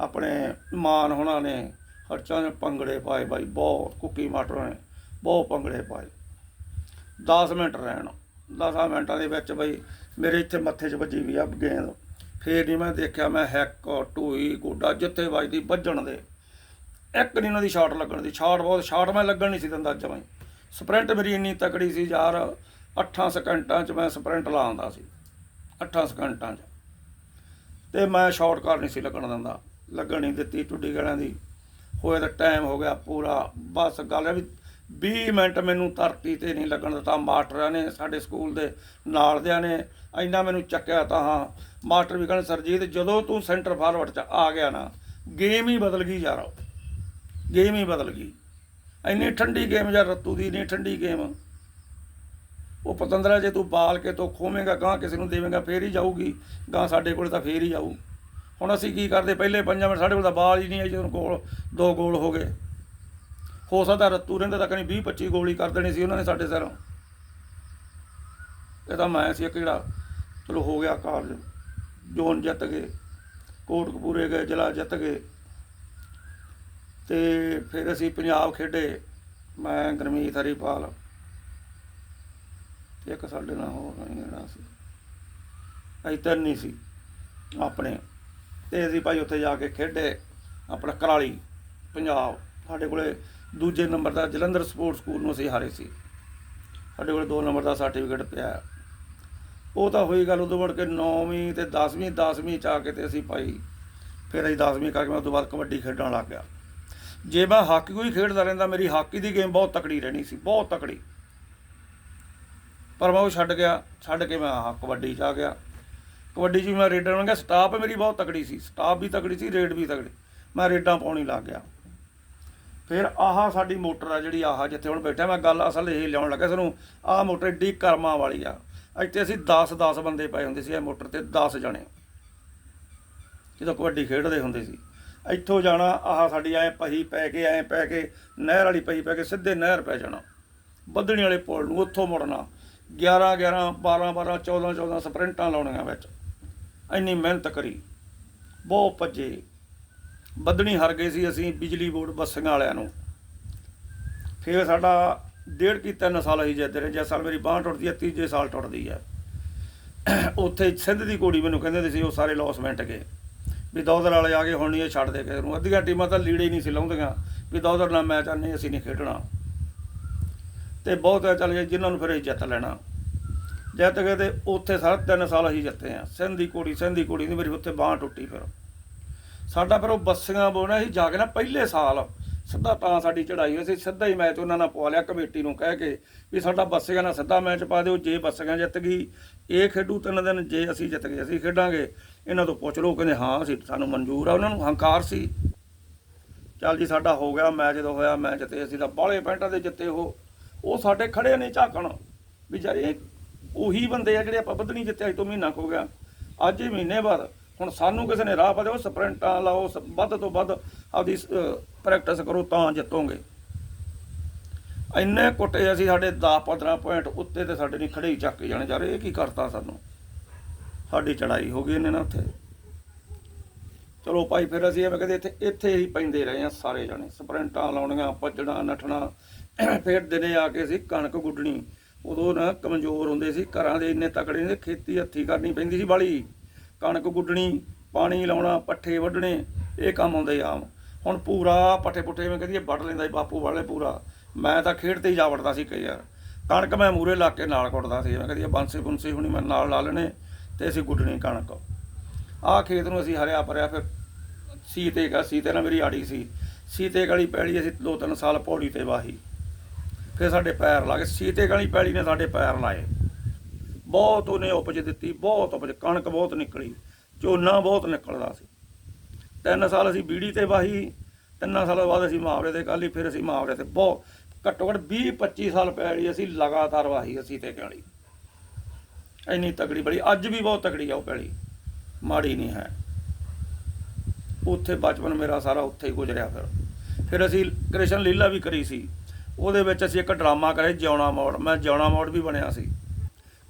ਆਪਣੇ ਮਾਨ ਹੋਣਾ ਨੇ ਹਰਚਾਂ ਨੇ ਪੰਗੜੇ ਪਾਏ ਬਾਈ, ਬਹੁਤ ਕੁੱਕੀ ਮਾਸਟਰ ਨੇ, ਬਹੁਤ ਪੰਗੜੇ ਪਾਏ। 10 ਮਿੰਟ ਰਹਿਣ 10 ਮਿੰਟਾਂ ਦੇ ਵਿੱਚ ਬਈ ਮੇਰੇ ਇੱਥੇ ਮੱਥੇ 'ਚ ਵੱਜੀ ਵੀ ਆ ਗੇਂਦ। ਫੇਰ ਨਹੀਂ ਮੈਂ ਦੇਖਿਆ, ਮੈਂ ਹੈਕ ਟੂਈ ਗੋਡਾ ਜਿੱਥੇ ਵੱਜਦੀ ਵੱਜਣ ਦੇ। ਇੱਕ ਨਹੀਂ ਉਹਨਾਂ ਦੀ ਸ਼ਾਟ ਲੱਗਣ ਦੀ ਸ਼ਾਟ ਬਹੁਤ ਸ਼ਾਟ ਮੈਂ ਲੱਗਣ ਨਹੀਂ ਸੀ ਦਿੰਦਾ ਜਮਾਂ ਹੀ ਸਪ੍ਰਿੰਟ ਮੇਰੀ ਇੰਨੀ ਤਕੜੀ ਸੀ ਯਾਰ 8 ਸਕਿੰਟਾਂ 'ਚ ਮੈਂ ਸਪ੍ਰਿੰਟ ਲਾਉਂਦਾ ਸੀ। 8 ਸਕਿੰਟਾਂ 'ਚ। ਤੇ ਮੈਂ ਸ਼ਾਟ ਕਰ ਨਹੀਂ ਸੀ ਲੱਗਣ ਦਿੰਦਾ। ਲੱਗਣ ਨਹੀਂ ਦਿੱਤੀ ਟੁੱਡੀ ਗਲਾਂ ਦੀ। ਹੋਇਆ ਤਾਂ ਟਾਈਮ ਹੋ ਗਿਆ ਪੂਰਾ। ਬਸ ਗੱਲ ਹੈ ਵੀ 20 ਮਿੰਟ ਮੈਨੂੰ ਧਰਤੀ ਤੇ ਨਹੀਂ ਲੱਗਣ ਦਿੱਤਾ। ਮਾਸਟਰਾਂ ਨੇ ਸਾਡੇ ਸਕੂਲ ਦੇ ਨਾਲ ਦਿਆਂ ਨੇ ਇੰਨਾ ਮੈਨੂੰ ਚੱਕਿਆ ਤਾਂ ਹਾਂ। ਮਾਸਟਰ ਵੀ ਕਹਿੰਦੇ, ਸਰਜੀਤ, ਜਦੋਂ ਤੂੰ ਸੈਂਟਰ ਫਾਰਵਰਡ 'ਚ ਆ ਗਿਆ ਨਾ ਗੇਮ ਹੀ ਬਦਲ ਗਈ ਯਾਰ ਗੇਮ ਹੀ ਬਦਲ ਗਈ। ਇੰਨੀ ਠੰਡੀ ਗੇਮ ਯਾਰ, ਰੱਤੂ ਦੀ ਇੰਨੀ ਠੰਡੀ ਗੇਮ ਉਹ ਪਤੰਦਰਾ ਜੇ ਤੂੰ ਬਾਲ ਕੇ ਤੋਂ ਖੋਵੇਂਗਾ ਗਾਂ ਕਿਸੇ ਨੂੰ ਦੇਵੇਂਗਾ, ਫੇਰ ਹੀ ਜਾਊਗੀ। ਗਾਂ ਸਾਡੇ ਕੋਲ ਤਾਂ ਫੇਰ ਹੀ ਜਾਊ। ਹੁਣ ਅਸੀਂ ਕੀ ਕਰਦੇ, ਪਹਿਲੇ ਪੰਜਾਂ ਮਿੰਟ ਸਾਡੇ ਕੋਲ ਤਾਂ ਬਾਲ ਹੀ ਨਹੀਂ ਆਈ ਜਦੋਂ ਕੋਲ ਦੋ ਗੋਲ ਹੋ ਗਏ। ਹੋ ਸਕਦਾ ਰੱਤੂ ਰਹਿੰਦੇ ਤਾਂ ਕਣੀ 20 25 ਗੋਲੀ ਕਰ ਦੇਣੀ ਸੀ ਉਹਨਾਂ ਨੇ ਸਾਡੇ ਸਿਰੋਂ। ਇਹ ਤਾਂ ਮੈਂ ਸੀ ਇੱਕ ਜਿਹੜਾ, ਚਲੋ ਹੋ ਗਿਆ ਕਾਰਜ। ਜੋਨ ਜਿੱਤ ਗਏ, ਕੋਟਕਪੂਰੇ ਗਏ, ਜ਼ਿਲ੍ਹਾ ਜਿੱਤ ਗਏ। ਤੇ ਫਿਰ ਅਸੀਂ ਪੰਜਾਬ ਖੇਡੇ। ਮੈਂ ਗਰਮੀਤ ਹਰੀਪਾਲ। ਇੱਕ ਸਾਡੇ ਨਾਲ ਹੋਰ ਨਹੀਂ ਜਿਹੜਾ ਸੀ। ਅਸੀਂ ਤਿੰਨ ਹੀ ਸੀ ਆਪਣੇ। ਤੇ ਅਸੀਂ ਭਾਈ ਉੱਥੇ ਜਾ ਕੇ ਖੇਡੇ ਆਪਣਾ ਕਰਾਲੀ, ਪੰਜਾਬ। ਸਾਡੇ ਕੋਲੇ ਦੂਜੇ ਨੰਬਰ ਦਾ ਜਲੰਧਰ ਸਪੋਰਟਸ ਸਕੂਲ ਨੂੰ ਅਸੀਂ ਹਾਰੇ ਸੀ। ਸਾਡੇ ਕੋਲ ਦੋ ਨੰਬਰ ਦਾ ਸਰਟੀਫਿਕੇਟ ਪਿਆ। ਉਹ ਤਾਂ ਹੋਈ ਗੱਲ ਉਦੋਂ ਮੁੜ ਕੇ 9ਵੀਂ ਤੇ 10ਵੀਂ 10ਵੀਂ ਚ ਆ ਕੇ ਤੇ ਅਸੀਂ ਭਾਈ ਫਿਰ ਅਸੀਂ 10ਵੀਂ ਕਰਕੇ ਮੈਂ ਉਸ ਤੋਂ ਬਾਅਦ ਕਬੱਡੀ ਖੇਡਣ ਲੱਗ ਗਿਆ। ਜੇ ਮੈਂ ਹਾਕੀ ਕੋਈ ਖੇਡਦਾ ਰਹਿੰਦਾ, ਮੇਰੀ ਹਾਕੀ ਦੀ ਗੇਮ ਬਹੁਤ ਤਕੜੀ ਰਹਿਣੀ ਸੀ, ਬਹੁਤ ਤਕੜੀ। ਪਰ ਮੈਂ ਉਹ ਛੱਡ ਗਿਆ, ਛੱਡ ਕੇ ਮੈਂ ਆਹ ਕਬੱਡੀ 'ਚ ਆ ਗਿਆ। ਕਬੱਡੀ 'ਚ ਮੈਂ ਰੇਡਰ ਬਣ ਗਿਆ। ਸਟਾਫ ਮੇਰੀ ਬਹੁਤ ਤਕੜੀ ਸੀ। ਸਟਾਫ ਵੀ ਤਕੜੀ ਸੀ, ਰੇਡ ਵੀ ਤਕੜੀ। ਮੈਂ ਰੇਡਾਂ ਪਾਉਣੀ ਲੱਗ ਗਿਆ। ਫਿਰ ਆਹ ਸਾਡੀ ਮੋਟਰ ਆ ਜਿਹੜੀ ਆਹ ਜਿੱਥੇ ਹੁਣ ਬੈਠਾ, ਮੈਂ ਗੱਲ ਅਸਲ ਇਹ ਲਿਆਉਣ ਲੱਗਾ ਸਾਨੂੰ ਆਹ ਮੋਟਰ ਏਡੀ ਕਰਮਾਂ ਵਾਲੀ ਆ। ਇੱਥੇ ਅਸੀਂ 10 10 ਬੰਦੇ ਪਏ ਹੁੰਦੇ ਸੀ ਇਹ ਮੋਟਰ ਤੇ 10 ਜਣੇ। ਜਦੋਂ ਕਬੱਡੀ ਖੇਡਦੇ ਹੁੰਦੇ ਸੀ। ਇੱਥੋਂ ਜਾਣਾ, ਆਹ ਸਾਡੀ ਐ ਪਹੀ ਪੈ ਕੇ, ਐ ਪੈ ਕੇ, ਨਹਿਰ ਵਾਲੀ ਪਹੀ ਪੈ ਕੇ ਸਿੱਧੇ ਨਹਿਰ ਪੈ ਜਾਣਾ। ਬੱਦਣੀ ਵਾਲੇ ਪੁਲ ਨੂੰ ਉੱਥੋਂ ਮੁੜਨਾ। 11 11 12 12 14 14 ਸਪ੍ਰਿੰਟਾਂ ਲਾਉਣੀਆਂ ਵਿੱਚ। ਇੰਨੀ ਮਿਹਨਤ ਕਰੀ। ਬਹੁਤ ਭੱਜੇ। ਬੱਦਣੀ ਹਰ ਗਏ ਸੀ ਅਸੀਂ ਬਿਜਲੀ ਬੋਰਡ ਬੱਸਾਂ ਵਾਲਿਆਂ ਨੂੰ। ਫਿਰ ਸਾਡਾ ਡੇਢ ਕੀ ਤਿੰਨ ਸਾਲ ਅਸੀਂ ਜਿੱਦੇ ਰਹੇ। ਜਿਸ ਸਾਲ ਮੇਰੀ ਬਾਂਹ ਟੁੱਟਦੀ ਹੈ ਤੀਜੇ ਸਾਲ ਟੁੱਟਦੀ ਹੈ ਉੱਥੇ ਸਿੰਧ ਦੀ ਕੋੜੀ ਮੈਨੂੰ ਕਹਿੰਦੇ ਹੁੰਦੇ ਸੀ, ਉਹ ਸਾਰੇ ਲੌਸਮੈਂਟ ਗਏ। ਵੀ ਦੌਦਰ ਵਾਲੇ ਆ ਗਏ ਹੁਣ ਨਹੀਂ ਇਹ ਛੱਡ ਦੇ ਕਿਸੇ ਨੂੰ। ਅੱਧੀਆਂ ਟੀਮਾਂ ਤਾਂ ਲੀੜੇ ਹੀ ਨਹੀਂ ਸੀ ਲਾਉਂਦੀਆਂ। ਵੀ ਦੌਦਰ ਨਾਲ ਮੈਚ ਆ ਅਸੀਂ ਨਹੀਂ ਖੇਡਣਾ। ਤੇ ਬਹੁਤ ਹੈ ਚੱਲ ਗਏ ਜਿਨ੍ਹਾਂ ਨੂੰ ਫਿਰ ਅਸੀਂ ਜਿੱਤ ਲੈਣਾ। ਜਿੱਤ ਗਏ ਤੇ ਉੱਥੇ ਸਾਰਾ ਤਿੰਨ ਸਾਲ ਅਸੀਂ ਜਿੱਤੇ ਆ ਸਿੰਧ ਦੀ ਕੋੜੀ ਸਿੰਧ ਦੀ ਕੋੜੀ ਦੀ ਮੇਰੀ ਉੱਥੇ ਬਾਂਹ ਟੁੱਟੀ ਫਿਰ। ਸਾਡਾ ਫਿਰ ਉਹ ਬੱਸੀਆਂ ਬੋਣਾ ਸੀ, ਜਾ ਕੇ ਨਾ ਪਹਿਲੇ ਸਾਲ ਸਿੱਧਾ ਤਾਂ ਸਾਡੀ ਚੜਾਈ ਹੋਈ ਸੀ, ਸਿੱਧਾ ਹੀ ਮੈਚ ਉਹਨਾਂ ਨਾਲ ਪਵਾ ਲਿਆ ਕਮੇਟੀ ਨੂੰ ਕਹਿ ਕੇ ਵੀ ਸਾਡਾ ਬੱਸੀਆਂ ਨਾਲ ਸਿੱਧਾ ਮੈਚ ਪਾ ਦਿਓ, ਜੇ ਬੱਸੀਆਂ ਜਿੱਤ ਗਈ, ਇਹ ਖੇਡੂ ਤਿੰਨ ਦਿਨ ਜੇ ਅਸੀਂ ਜਿੱਤ ਗਏ, ਅਸੀਂ ਖੇਡਾਂਗੇ। ਇਹਨਾਂ ਤੋਂ ਪੁੱਛ ਲਓ ਕਹਿੰਦੇ, ਹਾਂ, ਅਸੀਂ ਸਾਨੂੰ ਮਨਜ਼ੂਰ ਆ। ਉਹਨਾਂ ਨੂੰ ਹੰਕਾਰ ਸੀ। ਚੱਲ ਜੀ, ਸਾਡਾ ਹੋ ਗਿਆ ਮੈਚ, ਜਦੋਂ ਹੋਇਆ ਮੈਚ ਤੇ ਅਸੀਂ ਤਾਂ ਬਾਹਲੇ ਪੈਂਟਾਂ ਦੇ ਜਿੱਤੇ ਉਹ। ਉਹ ਸਾਡੇ ਖੜੇ ਨਹੀਂ ਝਾਕਣ ਵੀ ਯਾਰ ਇਹ ਉਹੀ ਬੰਦੇ ਆ ਜਿਹੜੇ ਆਪਾਂ ਬੱਧਣੀ ਜਿੱਤੇ, ਅੱਜ ਤੋਂ ਮਹੀਨਾ ਕੁ ਹੋ ਗਿਆ। ਅੱਜ ਹੀ ਮਹੀਨੇ ਬਾਅਦ, ਹੁਣ ਸਾਨੂੰ ਕਿਸੇ ਨੇ ਰਾਹ ਪਾ ਦਿਓ ਸਪ੍ਰਿੰਟਾਂ ਲਾਓ, ਸ- ਵੱਧ ਤੋਂ ਵੱਧ ਆਪਦੀ ਪ੍ਰੈਕਟਿਸ ਕਰੋ ਤਾਂ ਜਿੱਤੋਗੇ। ਇੰਨੇ ਕੁੱਟੇ ਅਸੀਂ ਸਾਡੇ 10 15 ਪੁਆਇੰਟ ਉੱਤੇ ਤੇ ਸਾਡੇ ਨਹੀਂ ਖੜੇ ਚੱਕ ਕੇ ਜਾਣੇ। ਯਾਰ ਇਹ ਕੀ ਕਰਤਾ ਸਾਨੂੰ? ਸਾਡੀ ਚੜਾਈ ਹੋ ਗਈ ਇਹਨੇ ਨਾ ਉੱਥੇ। ਚਲੋ ਭਾਈ, ਫਿਰ ਅਸੀਂ ਐਵੇਂ ਕਹਿੰਦੇ ਇੱਥੇ ਇੱਥੇ ਹੀ ਪੈਂਦੇ ਰਹੇ ਆ ਸਾਰੇ ਜਣੇ। ਸਪ੍ਰਿੰਟਾਂ ਲਾਉਣੀਆਂ, ਭੱਜਣਾ, ਨੱਠਣਾ, ਫਿਰ ਦਿਨੇ ਆ ਕੇ ਅਸੀਂ ਕਣਕ ਗੁੱਡਣੀ। ਉਦੋਂ ਨਾ ਕਮਜ਼ੋਰ ਹੁੰਦੇ ਸੀ, ਘਰਾਂ ਦੇ ਇੰਨੇ ਤਕੜੇ ਨੇ, ਖੇਤੀ ਹੱਥੀ ਕਰਨੀ ਪੈਂਦੀ ਸੀ ਬਾਲੀ। ਕਣਕ ਗੁੱਡਣੀ, ਪਾਣੀ ਲਾਉਣਾ, ਪੱਠੇ ਵੱਢਣੇ, ਇਹ ਕੰਮ ਹੁੰਦੇ ਆਮ। ਹੁਣ ਪੂਰਾ ਪੱਠੇ ਪੁੱਠੇ ਮੈਂ ਕਹਿੰਦੀ ਵੱਢ ਲੈਂਦਾ ਸੀ ਬਾਪੂ ਵਾਲੇ ਪੂਰਾ। ਮੈਂ ਤਾਂ ਖੇਡ ਤੇ ਹੀ ਜਾ ਵੜਦਾ ਸੀ ਕਈ ਯਾਰ ਕਣਕ ਮੈਂ ਮੂਰੇ ਲਾ ਕੇ ਨਾਲ ਕੁੱਟਦਾ ਸੀ, ਮੈਂ ਕਹਿੰਦੀ ਬਾਂਸੇ ਬੁੰਸੇ ਹੁਣੀ ਮੈਂ ਨਾਲ ਲਾ ਲੈਣੇ ਤੇ ਅਸੀਂ ਗੁੱਡਣੀ ਕਣਕ। ਆਹ ਖੇਤ ਨੂੰ ਅਸੀਂ ਹਰਿਆ ਭਰਿਆ ਫਿਰ ਸੀਤੇ ਕਾ ਸੀਤੇ ਨਾਲ ਮੇਰੀ ਆੜੀ ਸੀ। ਸੀਤੇ ਗਲੀ ਪੈਲੀ ਅਸੀਂ ਦੋ ਤਿੰਨ ਸਾਲ ਪੌੜੀ ਤੇ ਵਾਹੀ। ਫਿਰ ਸਾਡੇ ਪੈਰ ਲੱਗੇ। ਸੀਤੇ ਗਲੀ ਪੈਲੀ ਨੇ ਸਾਡੇ ਪੈਰ ਲਾਏ। ਬਹੁਤ ਉਹਨੇ ਉਪਜ ਦਿੱਤੀ, ਬਹੁਤ ਉਪਜ, ਕਣਕ ਬਹੁਤ ਨਿਕਲੀ, ਝੋਨਾ ਬਹੁਤ ਨਿਕਲਦਾ ਸੀ। ਤਿੰਨ ਸਾਲ ਅਸੀਂ ਬੀੜੀ ਤੇ ਵਾਹੀ, ਤਿੰਨਾਂ ਸਾਲਾਂ ਬਾਅਦ ਅਸੀਂ ਮੁਹਾਵਰੇ ਤੇ ਕਾਲੀ, ਫਿਰ ਅਸੀਂ ਮੁਹਾਵਰੇ ਤੇ ਬਹੁਤ ਘੱਟੋ ਘੱਟ 20 25 ਸਾਲ ਪੈਲੀ ਅਸੀਂ ਲਗਾਤਾਰ ਵਾਹੀ ਅਸੀਂ ਤੇ ਕਾਲੀ। ਇੰਨੀ ਤਗੜੀ ਬੜੀ ਅੱਜ ਵੀ ਬਹੁਤ ਤਗੜੀ ਆ ਉਹ ਪੈਲੀ, ਮਾੜੀ ਨਹੀਂ ਹੈ। ਉੱਥੇ ਬਚਪਨ ਮੇਰਾ ਸਾਰਾ ਉੱਥੇ ਹੀ ਗੁਜ਼ਰਿਆ ਫਿਰ। ਫਿਰ ਅਸੀਂ ਕ੍ਰਿਸ਼ਨ ਲੀਲਾ ਵੀ ਕਰੀ ਸੀ। ਉਹਦੇ ਵਿੱਚ ਅਸੀਂ ਇੱਕ ਡਰਾਮਾ ਕਰੇ ਜਿਉਣਾ ਮੋੜ। ਮੈਂ ਜਿਉਣਾ ਮੋੜ ਵੀ ਬਣਿਆ ਸੀ।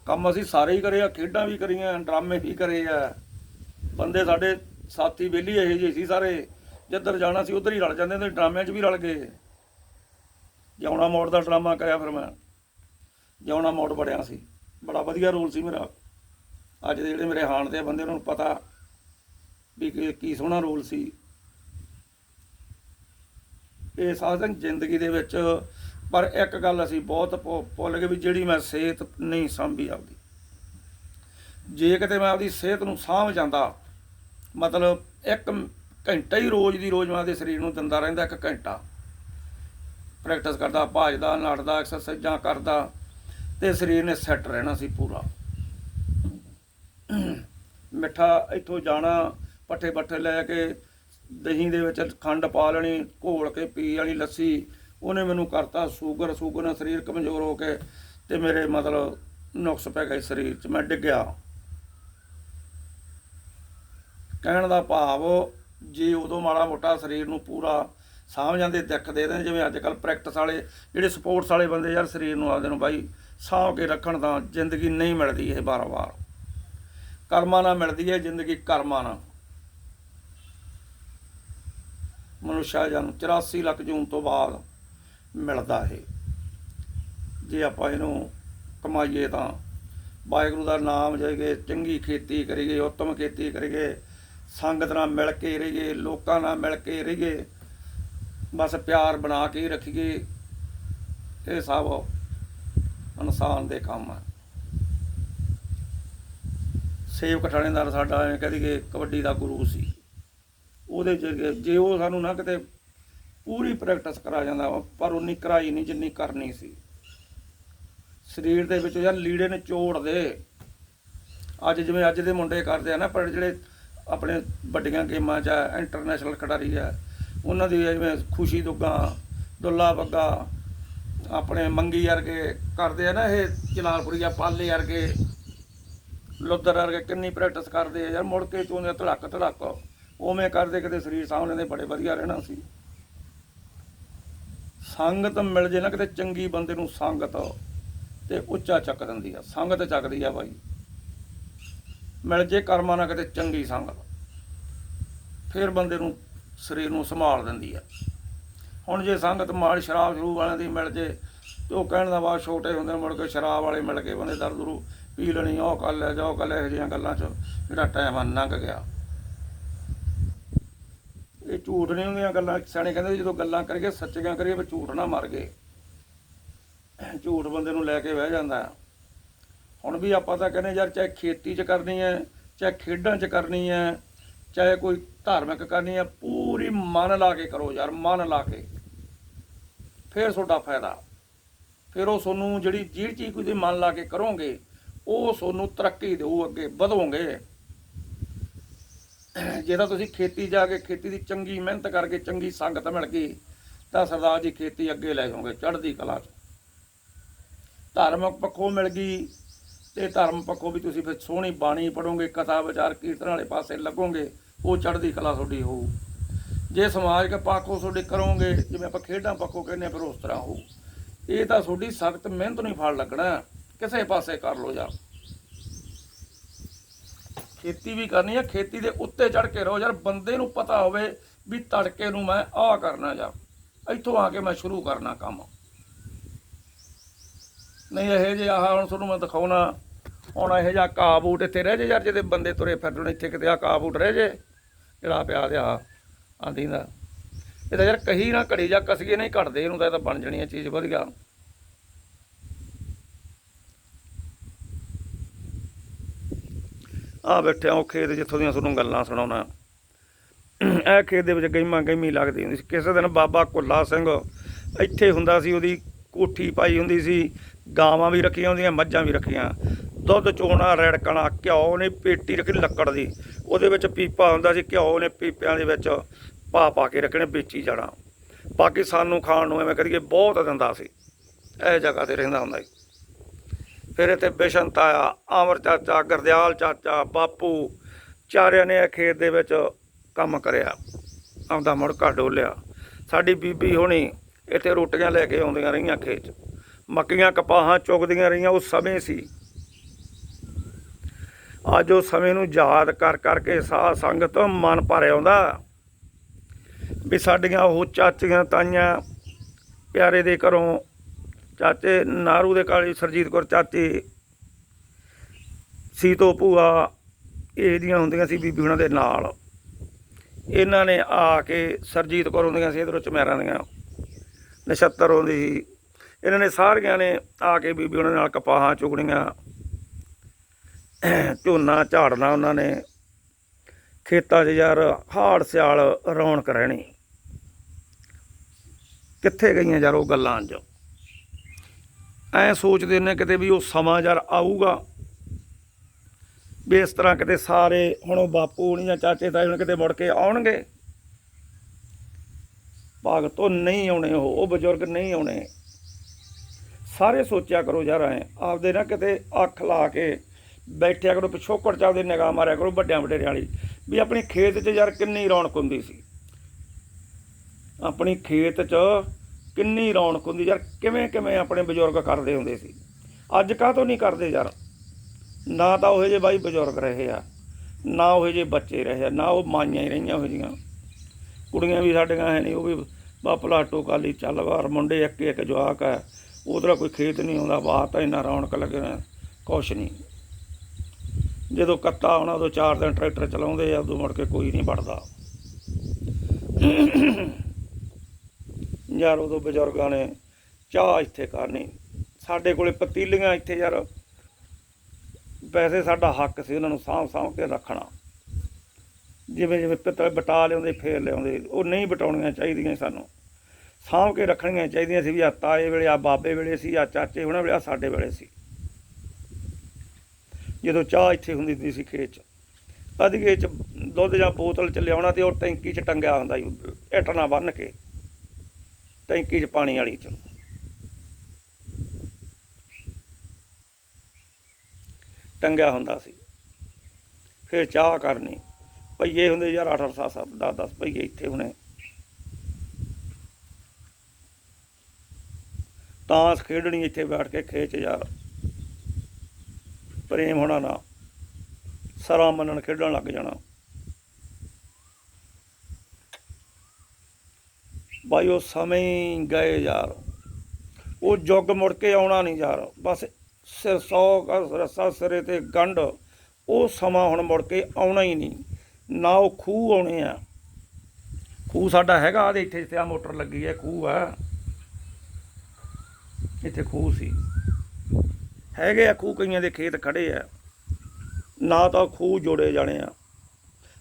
ਕੰਮ ਅਸੀਂ ਸਾਰੇ ਹੀ ਕਰੇ ਆ, ਖੇਡਾਂ ਵੀ ਕਰੀਆਂ, ਡਰਾਮੇ ਵੀ ਕਰੇ ਆ। ਬੰਦੇ ਸਾਡੇ ਸਾਥੀ ਬੇਲੀ ਇਹੋ ਜਿਹੇ ਸੀ ਸਾਰੇ। ਜਿੱਧਰ ਜਾਣਾ ਸੀ ਉਧਰ ਹੀ ਰਲ ਜਾਂਦੇ ਤੇ ਡਰਾਮਿਆਂ 'ਚ ਵੀ ਰਲ ਗਏ। ਜਿਉਣਾ ਮੋੜ ਦਾ ਡਰਾਮਾ ਕਰਿਆ ਫਿਰ ਮੈਂ। ਜਿਉਣਾ ਮੋੜ ਬੜਿਆ ਸੀ। ਬੜਾ ਵਧੀਆ ਰੋਲ ਸੀ ਮੇਰਾ। ਅੱਜ ਦੇ ਜਿਹੜੇ ਮੇਰੇ ਹਾਣ ਦੇ ਬੰਦੇ ਉਹਨਾਂ ਨੂੰ ਪਤਾ ਵੀ ਕੀ ਸੋਹਣਾ ਰੋਲ ਸੀ। ਇਹ ਸਾਧਨ ਜ਼ਿੰਦਗੀ ਦੇ ਵਿੱਚ ਪਰ ਇੱਕ ਗੱਲ ਅਸੀਂ ਬਹੁਤ ਭੁ- ਭੁੱਲ ਗਏ ਵੀ ਜਿਹੜੀ ਮੈਂ ਸਿਹਤ ਨਹੀਂ ਸੰਭੀ ਆਪਦੀ। ਜੇ ਕਿਤੇ ਮੈਂ ਆਪਦੀ ਸਿਹਤ ਨੂੰ ਸਾਂਭ ਜਾਂਦਾ, ਮਤਲਬ ਇੱਕ ਘੰਟਾ ਹੀ ਰੋਜ਼ ਦੀ ਰੋਜ਼ ਮੈਂ ਆਪਦੇ ਸਰੀਰ ਨੂੰ ਦਿੰਦਾ ਰਹਿੰਦਾ, ਇੱਕ ਘੰਟਾ। ਪ੍ਰੈਕਟਿਸ ਕਰਦਾ, ਭਾਜਦਾ, ਨੱਠਦਾ ਐਕਸਰਸਾਈਜ਼ਾਂ ਕਰਦਾ ਤੇ ਸਰੀਰ ਨੇ ਸੈੱਟ ਰਹਿਣਾ ਸੀ ਪੂਰਾ। ਮਿੱਠਾ ਇੱਥੋਂ ਜਾਣਾ ਪੱਠੇ ਪੱਠੇ ਲੈ ਕੇ ਦਹੀਂ ਦੇ ਵਿੱਚ ਖੰਡ ਪਾ ਲੈਣੀ, ਘੋਲ ਕੇ ਪੀ ਵਾਲੀ ਲੱਸੀ ਉਹਨੇ ਮੈਨੂੰ ਕਰਤਾ ਸ਼ੂਗਰ ਸ਼ੂਗਰ ਨਾਲ ਸਰੀਰ ਕਮਜ਼ੋਰ ਹੋ ਕੇ ਤੇ ਮੇਰੇ ਮਤਲਬ ਨੁਕਸ ਪੈ ਗਏ ਸਰੀਰ 'ਚ, ਮੈਂ ਡਿੱਗਿਆ। ਕਹਿਣ ਦਾ ਭਾਵ, ਜੇ ਉਦੋਂ ਮਾੜਾ ਮੋਟਾ ਸਰੀਰ ਨੂੰ ਪੂਰਾ ਸਾਂਭ ਜਾਂਦੇ, ਦਿੱਖ ਦੇ ਦੇਣ, ਜਿਵੇਂ ਅੱਜ ਕੱਲ ਪ੍ਰੈਕਟਿਸ ਵਾਲੇ, ਜਿਹੜੇ ਸਪੋਰਟਸ ਵਾਲੇ ਬੰਦੇ ਯਾਰ ਸਰੀਰ ਨੂੰ ਆਪਦੇ ਨੂੰ ਬਾਈ ਸਾਂਭ ਕੇ ਰੱਖਣ ਤਾਂ ਜ਼ਿੰਦਗੀ ਨਹੀਂ ਮਿਲਦੀ ਇਹ ਬਾਰ-ਬਾਰ। ਕਰਮਾਂ ਨਾਲ ਮਿਲਦੀ ਹੈ, ਜ਼ਿੰਦਗੀ ਕਰਮਾਂ ਨਾਲ। ਮਨੁਸ਼ਾ ਜਨਮ 84 ਲੱਖ ਜੂਨ ਤੋਂ ਬਾਅਦ ਮਿਲਦਾ ਹੈ। ਜੇ ਆਪਾਂ ਇਹਨੂੰ ਕਮਾਈਏ ਤਾਂ ਵਾਹਿਗੁਰੂ ਦਾ ਨਾਮ ਜਗੇ ਚੰਗੀ ਖੇਤੀ ਕਰੀਏ, ਉੱਤਮ ਖੇਤੀ ਕਰੀਏ, ਸੰਗਤ ਨਾਲ ਮਿਲ ਕੇ ਰਹੀਏ, ਲੋਕਾਂ ਨਾਲ ਮਿਲ ਕੇ ਰਹੀਏ, ਬਸ ਪਿਆਰ ਬਣਾ ਕੇ ਹੀ ਰੱਖੀਏ, ਇਹ ਸਭ ਇਨਸਾਨ ਦੇ ਕੰਮ ਆ। ਸੇਵਕ ਠਾਣੇਦਾਰ ਸਾਡਾ ਐਵੇਂ ਕਹਦੀ ਕਿ ਕਬੱਡੀ ਦਾ ਗੁਰੂ ਸੀ। ਉਹਦੇ ਚ ਜੇ ਉਹ ਸਾਨੂੰ ਨਾ ਕਿਤੇ ਪੂਰੀ ਪ੍ਰੈਕਟਿਸ ਕਰਾ ਜਾਂਦਾ ਵਾ, ਪਰ ਉਨੀ ਕਰਾਈ ਨਹੀਂ ਜਿੰਨੀ ਕਰਨੀ ਸੀ। ਸਰੀਰ ਦੇ ਵਿੱਚ ਯਾਰ ਲੀੜੇ ਨੇ ਚੋੜ ਦੇ। ਅੱਜ ਜਿਵੇਂ ਅੱਜ ਦੇ ਮੁੰਡੇ ਕਰਦੇ ਆ ਨਾ ਪਰ ਜਿਹੜੇ ਆਪਣੇ ਵੱਡੀਆਂ ਗੇਮਾਂ 'ਚ ਇੰਟਰਨੈਸ਼ਨਲ ਖਿਡਾਰੀ ਆ ਉਹਨਾਂ ਦੀ ਜਿਵੇਂ ਖੁਸ਼ੀ ਦੁੱਗਾ ਦੁੱਲਾ ਬੱਗਾ ਆਪਣੇ ਮੰਗੀ ਵਰਗੇ ਕਰਦੇ ਆ ਨਾ ਇਹ ਜਲਾਲਪੁਰੀਆ ਪਾਲੇ ਵਰਗੇ ਲੁੱਦਰ ਵਰਗੇ ਕਿੰਨੀ ਪ੍ਰੈਕਟਿਸ ਕਰਦੇ ਆ ਯਾਰ ਮੁੜ ਕੇ ਤੂੰ ਨੇ ਧੜਕ ਧੜਕ ਉਵੇਂ ਕਰਦੇ ਕਿਤੇ ਸਰੀਰ ਸਾਹਮਣੇ ਦੇ ਬੜੇ ਵਧੀਆ ਰਹਿਣਾ ਸੀ। ਸੰਗਤ ਮਿਲ ਜੇ ਨਾ ਕਿਤੇ ਚੰਗੀ ਬੰਦੇ ਨੂੰ ਸੰਗਤ ਤੇ ਉੱਚਾ ਚੱਕ ਦਿੰਦੀ ਆ। ਸੰਗਤ ਚੱਕਦੀ ਆ ਬਾਈ। ਮਿਲ ਜੇ ਕਰਮਾਂ ਨਾਲ ਕਿਤੇ ਚੰਗੀ ਸੰਗਤ। ਫਿਰ ਬੰਦੇ ਨੂੰ ਸਰੀਰ ਨੂੰ ਸੰਭਾਲ ਦਿੰਦੀ ਆ। ਹੁਣ ਜੇ ਸੰਗਤ ਮਾਲ ਸ਼ਰਾਬ ਸ਼ਰੂ ਵਾਲਿਆਂ ਦੀ ਮਿਲ ਜੇ ਤੇ ਉਹ ਕਹਿਣ ਦਾ ਬਾਅਦ ਛੋਟੇ ਹੁੰਦੇ ਮੁੜ ਕੇ ਸ਼ਰਾਬ ਵਾਲੇ ਮਿਲ ਕੇ ਬੰਦੇ ਦਰਦਰੂ ਪੀ ਲੈਣੀ ਉਹ ਕਰ ਲੈ ਜਾਓ ਕਰ ਲੈ, ਇਹੋ ਜਿਹੀਆਂ ਗੱਲਾਂ 'ਚ ਜਿਹੜਾ ਟਾਈਮ ਲੰਘ ਗਿਆ। ਇਹ ਝੂਠ ਨਹੀਂ ਹੁੰਦੀਆਂ ਗੱਲਾਂ, ਸਿਆਣੇ ਕਹਿੰਦੇ ਜਦੋਂ ਗੱਲਾਂ ਕਰੀਏ, ਸੱਚੀਆਂ ਕਰੀਏ ਪਰ ਝੂਠ ਨਾ ਮਰ ਗਏ ਝੂਠ ਬੰਦੇ ਨੂੰ ਲੈ ਕੇ ਬਹਿ ਜਾਂਦਾ ਹੁਣ ਵੀ ਆਪਾਂ ਤਾਂ ਕਹਿੰਦੇ ਯਾਰ ਚਾਹੇ ਖੇਤੀ 'ਚ ਕਰਨੀ ਹੈ, ਚਾਹੇ ਖੇਡਾਂ 'ਚ ਕਰਨੀ ਹੈ, ਚਾਹੇ ਕੋਈ ਧਾਰਮਿਕ ਕਰਨੀ ਹੈ, ਪੂਰੀ ਮਨ ਲਾ ਕੇ ਕਰੋ ਯਾਰ, ਮਨ ਲਾ ਕੇ। ਫਿਰ ਤੁਹਾਡਾ ਫਾਇਦਾ। ਫਿਰ ਉਹ ਤੁਹਾਨੂੰ ਜਿਹੜੀ ਜਿਹੜੀ ਚੀਜ਼ ਕੋਈ ਮਨ ਲਾ ਕੇ ਕਰੋਗੇ, ਉਹ ਤੁਹਾਨੂੰ ਤਰੱਕੀ ਦੇਊ, ਅੱਗੇ ਵਧੋਗੇ। ਜੇ ਤਾਂ ਤੁਸੀਂ ਖੇਤੀ ਜਾ ਕੇ ਖੇਤੀ ਦੀ ਚੰਗੀ ਮਿਹਨਤ ਕਰਕੇ ਚੰਗੀ ਸੰਗਤ ਮਿਲ ਗਈ, ਤਾਂ ਸਰਦਾਰ ਜੀ ਖੇਤੀ ਅੱਗੇ ਲੈ ਜਾਓਗੇ, ਚੜ੍ਹਦੀ ਕਲਾ 'ਚ। ਧਾਰਮਿਕ ਪੱਖੋਂ ਮਿਲ ਗਈ ਤੇ ਧਰਮ ਪੱਖੋਂ ਵੀ ਤੁਸੀਂ ਫਿਰ ਸੋਹਣੀ ਬਾਣੀ ਪੜੋਗੇ ਕਥਾ ਵਿਚਾਰ ਕੀਰਤਨ ਵਾਲੇ ਪਾਸੇ ਲੱਗੋਗੇ, ਉਹ ਚੜ੍ਹਦੀ ਕਲਾ ਤੁਹਾਡੀ ਹੋਊ। ਜੇ ਸਮਾਜਿਕ ਪੱਖੋਂ ਤੁਹਾਡੇ ਕਰੋਗੇ, ਜਿਵੇਂ ਆਪਾਂ ਖੇਡਾਂ ਪੱਖੋਂ ਕਹਿੰਦੇ ਆ ਫਿਰ ਉਸ ਤਰ੍ਹਾਂ ਹੋਊ। ਇਹ ਤਾਂ ਤੁਹਾਡੀ ਸਖਤ ਮਿਹਨਤ ਨੂੰ ਹੀ ਫਲ ਲੱਗਣਾ। ਕਿਸੇ ਪਾਸੇ ਕਰ ਲੋ ਜਾ ਖੇਤੀ ਵੀ ਕਰਨੀ ਆ, ਖੇਤੀ ਦੇ ਉੱਤੇ ਚੜ ਕੇ ਰਹੋ ਯਾਰ, ਬੰਦੇ ਨੂੰ ਪਤਾ ਹੋਵੇ ਵੀ ਤੜਕੇ ਨੂੰ ਮੈਂ ਆਹ ਕਰਨਾ ਯਾਰ, ਇੱਥੋਂ ਆ ਕੇ ਮੈਂ ਸ਼ੁਰੂ ਕਰਨਾ ਕੰਮ। ਨਹੀਂ, ਇਹ ਜੇ ਆਹ ਹੁਣ ਤੁਹਾਨੂੰ ਮੈਂ ਦਿਖਾਉਣਾ, ਹੁਣ ਇਹ ਜਿਹਾ ਘਾਹ ਬੂਟ ਇੱਥੇ ਰਹਿ ਜੇ ਯਾਰ, ਜਿਹਦੇ ਬੰਦੇ ਤੁਰੇ ਫਿਰਦੇ ਇੱਥੇ ਕਿਤੇ ਆ ਘਾਹ ਬੂਟ ਰਹਿ ਜੇ, ਜਿਹੜਾ ਪਿਆ ਤੇ ਆ ਆਂਦੀ ਦਾ ਇਹ ਤਾਂ ਯਾਰ ਕਹੀ ਨਾ ਘੜੀ ਜਾਂ ਕਸਗੇ ਨਹੀਂ ਘਟਦੇ, ਇਹਨੂੰ ਤਾਂ ਇਹ ਤਾਂ ਬਣ ਜਾਣੀ ਚੀਜ਼ ਵਧੀਆ। ਆ ਬੈਠਿਆ ਉਹ ਖੇਤ ਜਿੱਥੋਂ ਦੀਆਂ ਤੁਹਾਨੂੰ ਗੱਲਾਂ ਸੁਣਾਉਣਾ। ਇਹ ਖੇਤ ਦੇ ਵਿੱਚ ਗਈਮਾਂ ਗਈਮੀ ਲੱਗਦੀ ਹੁੰਦੀ ਸੀ। ਕਿਸੇ ਦਿਨ ਬਾਬਾ ਕੁੱਲਾ ਸਿੰਘ ਇੱਥੇ ਹੁੰਦਾ ਸੀ, ਉਹਦੀ ਕੋਠੀ ਪਾਈ ਹੁੰਦੀ ਸੀ, ਗਾਵਾਂ ਵੀ ਰੱਖੀਆਂ ਹੁੰਦੀਆਂ, ਮੱਝਾਂ ਵੀ ਰੱਖੀਆਂ। ਦੁੱਧ, ਚੋਣਾ, ਰੜਕਣਾ, ਘਿਓ ਨੇ ਪੇਟੀ ਰੱਖੀ ਲੱਕੜ ਦੀ। ਉਹਦੇ ਵਿੱਚ ਪੀਪਾ ਹੁੰਦਾ ਸੀ, ਘਿਓ ਨੇ ਪੀਪਿਆਂ ਦੇ ਵਿੱਚ ਪਾ ਪਾ ਕੇ ਰੱਖਣੇ, ਵੇਚੀ ਜਾਣਾ। ਬਾਕੀ ਸਾਨੂੰ ਖਾਣ ਨੂੰ ਐਵੇਂ ਕਰੀਏ, ਬਹੁਤ ਦਿੰਦਾ ਸੀ। ਇਹ ਜਗ੍ਹਾ ਤੇ ਰਹਿੰਦਾ ਹੁੰਦਾ ਸੀ। ਫਿਰ ਇੱਥੇ ਬਿਸ਼ਨ ਤਾਇਆ, ਅਮਰ ਚਾਚਾ, ਗਰਦਿਆਲ ਚਾਚਾ, ਬਾਪੂ, ਚਾਰਿਆਂ ਨੇ ਇਹ ਖੇਤ ਦੇ ਵਿੱਚ ਕੰਮ ਕਰਿਆ। ਆਪਦਾ ਮੁੜਕਾ ਡੋਲਿਆ। ਸਾਡੀ ਬੀਬੀ ਹੋਣੀ ਇੱਥੇ ਰੋਟੀਆਂ ਲੈ ਕੇ ਆਉਂਦੀਆਂ ਰਹੀਆਂ ਖੇਤ 'ਚ। ਮੱਕੀਆਂ ਕਪਾਹਾਂ ਚੁਗਦੀਆਂ ਰਹੀਆਂ, ਉਹ ਸਮੇਂ ਸੀ। ਅੱਜ ਉਹ ਸਮੇਂ ਨੂੰ ਯਾਦ ਕਰ ਕਰਕੇ ਸਾਧ ਸੰਗਤ ਮਨ ਭਰ ਆਉਂਦਾ ਵੀ ਸਾਡੀਆਂ ਉਹ ਚਾਚੀਆਂ ਤਾਈਆਂ ਪਿਆਰੇ ਦੇ ਘਰੋਂ ਚਾਚੇ ਨਾਰੂ ਦੇ ਕਾਲੀ ਸਰਜੀਤ ਕੌਰ ਚਾਚੀ, ਸੀਤੋ ਭੂਆ ਇਹਦੀਆਂ ਹੁੰਦੀਆਂ ਸੀ ਬੀਬੀ ਉਹਨਾਂ ਦੇ ਨਾਲ। ਇਹਨਾਂ ਨੇ ਆ ਕੇ ਸਰਜੀਤ ਕੌਰ ਹੁੰਦੀਆਂ ਸੀ ਇਧਰੋਂ ਚਮੈਰਾਂ ਦੀਆਂ ਨਛੱਤਰ ਹੁੰਦੀ ਸੀ। ਇਹਨਾਂ ਨੇ ਸਾਰੀਆਂ ਨੇ ਆ ਕੇ ਬੀਬੀ ਉਹਨਾਂ ਨਾਲ ਕਪਾਹਾਂ ਚੁਗਣੀਆਂ, ਝੋਨਾ ਝਾੜਨਾ ਉਹਨਾਂ ਨੇ, ਖੇਤਾਂ 'ਚ ਯਾਰ ਹਾੜ ਸਿਆਲ ਰੌਣਕ ਰਹਿਣੀ। ਕਿੱਥੇ ਗਈਆਂ ਯਾਰ ਉਹ ਗੱਲਾਂ 'ਚ? ਐ ਸੋਚਦੇ ਨੇ ਕਿਤੇ ਵੀ ਉਹ ਸਮਾਂ ਯਾਰ ਆਊਗਾ। ਵੀ ਇਸ ਤਰ੍ਹਾਂ ਕਿਤੇ ਸਾਰੇ ਹੁਣ ਉਹ ਬਾਪੂ ਨਹੀਂ ਜਾਂ ਚਾਚੇ ਤਾਏ ਹੁਣ ਕਿਤੇ ਮੁੜ ਕੇ ਆਉਣਗੇ। ਭਗਤੋਂ ਨਹੀਂ ਆਉਣੇ ਉਹ ਉਹ ਬਜ਼ੁਰਗ ਨਹੀਂ ਆਉਣੇ। ਸਾਰੇ ਸੋਚਿਆ ਕਰੋ ਯਾਰ ਐ, ਆਪਦੇ ਨਾ ਕਿਤੇ ਅੱਖ ਲਾ ਕੇ ਬੈਠਿਆ ਕਰੋ ਪਿਛੋਕੜ ਚ ਆਪਦੇ ਨਿਗਾਹ ਮਾਰਿਆ ਕਰੋ ਵੱਡਿਆਂ ਵਡੇਰਿਆਂ ਵਾਲੀ। ਵੀ ਆਪਣੀ ਖੇਤ 'ਚ ਯਾਰ ਕਿੰਨੀ ਰੌਣਕ ਹੁੰਦੀ ਸੀ। ਆਪਣੀ ਖੇਤ 'ਚ ਕਿੰਨੀ ਰੌਣਕ ਹੁੰਦੀ ਯਾਰ, ਕਿਵੇਂ ਕਿਵੇਂ ਆਪਣੇ ਬਜ਼ੁਰਗ ਕਰਦੇ ਹੁੰਦੇ ਸੀ। ਅੱਜ ਕਾਹ ਤੋਂ ਨਹੀਂ ਕਰਦੇ ਯਾਰ? ਨਾ ਤਾਂ ਉਹ ਜਿਹੇ ਬਾਈ ਬਜ਼ੁਰਗ ਰਹੇ ਆ, ਨਾ ਉਹ ਜਿਹੇ ਬੱਚੇ ਰਹੇ ਆ, ਨਾ ਉਹ ਮਾਈਆਂ ਹੀ ਰਹੀਆਂ ਉਹੋ ਜਿਹੀਆਂ। ਕੁੜੀਆਂ ਵੀ ਸਾਡੀਆਂ ਹੈ ਨਹੀਂ, ਉਹ ਵੀ ਬਾਪਲਾ ਟੋਕਾਲੀ ਚੱਲ ਵਾਰ ਮੁੰਡੇ ਇੱਕ ਇੱਕ ਜਵਾਕ ਹੈ ਉਧਰ ਕੋਈ ਖੇਤ ਨਹੀਂ ਆਉਂਦਾ ਬਾਤ ਤਾਂ ਇੰਨਾ ਰੌਣਕ ਲੱਗਣਾ ਕੁਛ ਨਹੀਂ। ਜਦੋਂ ਕੱਤਾ ਆਉਣਾ, ਉਦੋਂ ਚਾਰ ਦਿਨ ਟਰੈਕਟਰ ਚਲਾਉਂਦੇ ਆ, ਉਦੋਂ ਮੁੜ ਕੇ ਕੋਈ ਨਹੀਂ ਵੜਦਾ ਯਾਰ ਉਦੋਂ ਬਜ਼ੁਰਗਾਂ ਨੇ ਚਾਹ ਇੱਥੇ ਕਰਨੀ। ਸਾਡੇ ਕੋਲੇ ਪਤੀਲੀਆਂ ਇੱਥੇ ਯਾਰ। ਵੈਸੇ ਸਾਡਾ ਹੱਕ ਸੀ ਉਹਨਾਂ ਨੂੰ ਸਾਂਭ ਸਾਂਭ ਕੇ ਰੱਖਣਾ। ਜਿਵੇਂ ਜਿਵੇਂ ਪਿੱਤਲ ਬਟਾ ਲਿਆਉਂਦੇ, ਫੇਰ ਲਿਆਉਂਦੇ। ਉਹ ਨਹੀਂ ਬਟਾਉਣੀਆਂ ਚਾਹੀਦੀਆਂ ਸਾਨੂੰ। ਸਾਂਭ ਕੇ ਰੱਖਣੀਆਂ ਚਾਹੀਦੀਆਂ ਸੀ ਵੀ ਆ ਤਾਏ ਵੇਲੇ ਆ ਬਾਬੇ ਵੇਲੇ ਸੀ ਆ ਚਾਚੇ ਉਹਨਾਂ ਵੇਲੇ ਆ ਸਾਡੇ ਵੇਲੇ ਸੀ। ਜਦੋਂ ਚਾਹ ਇੱਥੇ ਹੁੰਦੀ ਹੁੰਦੀ ਸੀ ਖੇਤ 'ਚ। ਅਧੀਏ 'ਚ ਦੁੱਧ ਜਾਂ ਬੋਤਲ ਚ ਲਿਆਉਣਾ ਤੇ ਉਹ ਟੈਂਕੀ 'ਚ ਟੰਗਿਆ ਹੁੰਦਾ ਸੀ, ਇੱਟ ਨਾਲ ਬੰਨ੍ਹ ਕੇ। ਟੈਂਕੀ 'ਚ ਪਾਣੀ ਵਾਲੀ 'ਚ। ਟੰਗਿਆ ਹੁੰਦਾ ਸੀ। ਫਿਰ ਚਾਹ ਕਰਨੀ। ਪਈਏ ਹੁੰਦੇ ਯਾਰ 8 7 7 10 10 ਪਈਏ ਇੱਥੇ ਹੁਣੇ। ਤਾਂਸ ਖੇਡਣੀ ਇੱਥੇ ਬੈਠ ਕੇ ਖੇਚ ਯਾਰ। ਪ੍ਰੇਮ ਹੋਣਾ ਨਾ। ਸਰਾ ਮੰਨਣ ਖੇਡਣ ਲੱਗ ਜਾਣਾ। ਬਾਈ, ਉਹ ਸਮੇਂ ਹੀ ਗਏ ਯਾਰ। ਉਹ ਜੁੱਗ ਮੁੜ ਕੇ ਆਉਣਾ ਨਹੀਂ ਯਾਰ। ਬਸ ਸਿਰ ਸੌ ਰਸਾ ਸਿਰੇ ਤੇ ਗੰਢ, ਉਹ ਸਮਾਂ ਹੁਣ ਮੁੜ ਕੇ ਆਉਣਾ ਹੀ ਨਹੀਂ। ਨਾ ਉਹ ਖੂਹ ਆਉਣੇ ਆ। ਖੂਹ ਸਾਡਾ ਹੈਗਾ ਆਦੇ ਇੱਥੇ ਜਿੱਥੇ ਆ ਮੋਟਰ ਲੱਗੀ ਹੈ, ਖੂਹ ਆ। ਇੱਥੇ ਖੂਹ ਸੀ। ਹੈਗੇ ਆ ਖੂਹ, ਕਈਆਂ ਦੇ ਖੇਤ ਖੜੇ ਆ। ਨਾ ਤਾਂ ਖੂਹ ਜੋੜੇ ਜਾਣੇ ਆ।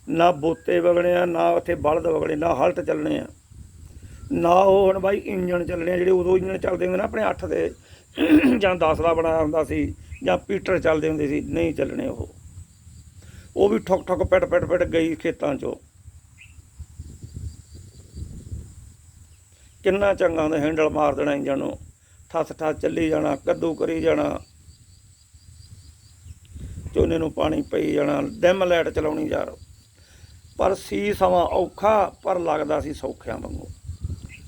ਨਾ ਬੋਤੇ ਵਗਣੇ ਆ, ਨਾ ਉੱਥੇ ਬਲਦ ਵਗਣੇ, ਨਾ ਹਲਟ ਚੱਲਣੇ ਆ। ਨਾ ਉਹ ਹੁਣ ਬਾਈ ਇੰਜਣ ਚੱਲਣੇ ਆ, ਜਿਹੜੇ ਉਦੋਂ ਇੰਜਣ ਚੱਲਦੇ ਹੁੰਦੇ ਨਾ ਆਪਣੇ 8 ਦੇ, ਜਾਂ 10 ਦਾ ਬਣਾਇਆ ਹੁੰਦਾ ਸੀ, ਜਾਂ ਪੀਟਰ ਚੱਲਦੇ ਹੁੰਦੇ ਸੀ, ਨਹੀਂ ਚੱਲਣੇ ਉਹ। ਉਹ ਵੀ ਠੁਕ ਠੁਕ ਪਿਟ ਪਿਟ ਪਿਟ ਗਈ ਖੇਤਾਂ 'ਚੋਂ। ਕਿੰਨਾ ਚੰਗਾ ਹੁੰਦਾ ਹੈਂਡਲ ਮਾਰ ਦੇਣਾ ਇੰਜਣ ਨੂੰ। ਠੱਸ ਠੱਸ ਚੱਲੀ ਜਾਣਾ, ਕੱਦੂ ਕਰੀ ਜਾਣਾ। ਝੋਨੇ ਨੂੰ ਪਾਣੀ ਪਈ ਜਾਣਾ, ਡੈਮ ਲਾਈਟ ਚਲਾਉਣੀ ਯਾਰ। ਪਰ ਸੀ ਸਮਾਂ ਔਖਾ, ਪਰ ਲੱਗਦਾ ਸੀ ਸੌਖਿਆਂ ਵਾਂਗੂ।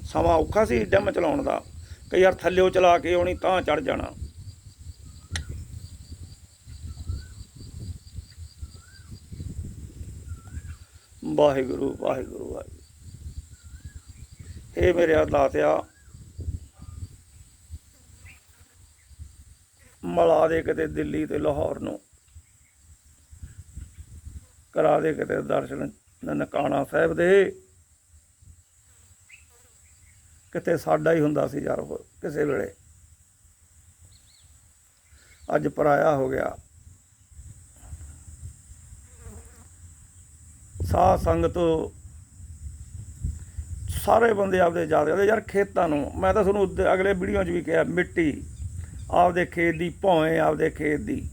ਸਮਾਂ ਔਖਾ ਸੀ ਡੈਮ ਚਲਾਉਣ ਦਾ ਕਈ ਯਾਰ ਥੱਲਿਓ ਚਲਾ ਕੇ ਆਉਣੀ ਤਾਂ ਚੜ ਜਾਣਾ। ਵਾਹਿਗੁਰੂ ਵਾਹਿਗੁਰੂ ਵਾਹਿਗੁਰੂ। ਇਹ ਮੇਰੇ ਦਾਤਿਆ ਮਲਾ ਦੇ ਕਿਤੇ ਦਿੱਲੀ ਤੇ ਲਾਹੌਰ ਨੂੰ। ਕਰਾ ਦੇ ਕਿਤੇ ਦਰਸ਼ਨ ਨਨਕਾਣਾ ਸਾਹਿਬ ਦੇ। ਕਿਤੇ ਸਾਡਾ ਹੀ ਹੁੰਦਾ ਸੀ ਯਾਰ ਉਹ ਕਿਸੇ ਵੇਲੇ। ਅੱਜ ਪਰਾਇਆ ਹੋ ਗਿਆ। ਸਾਧ ਸੰਗਤ ਸਾਰੇ ਬੰਦੇ ਆਪਦੇ ਯਾਦ ਕਰਦੇ, ਯਾਰ ਖੇਤਾਂ ਨੂੰ, ਮੈਂ ਤਾਂ ਤੁਹਾਨੂੰ ਅਗਲੇ ਵੀਡੀਓ 'ਚ ਵੀ ਕਿਹਾ, ਮਿੱਟੀ, ਆਪਦੇ ਖੇਤ ਦੀ ਭੌਂ ਆਪਦੇ ਖੇਤ ਦੀ।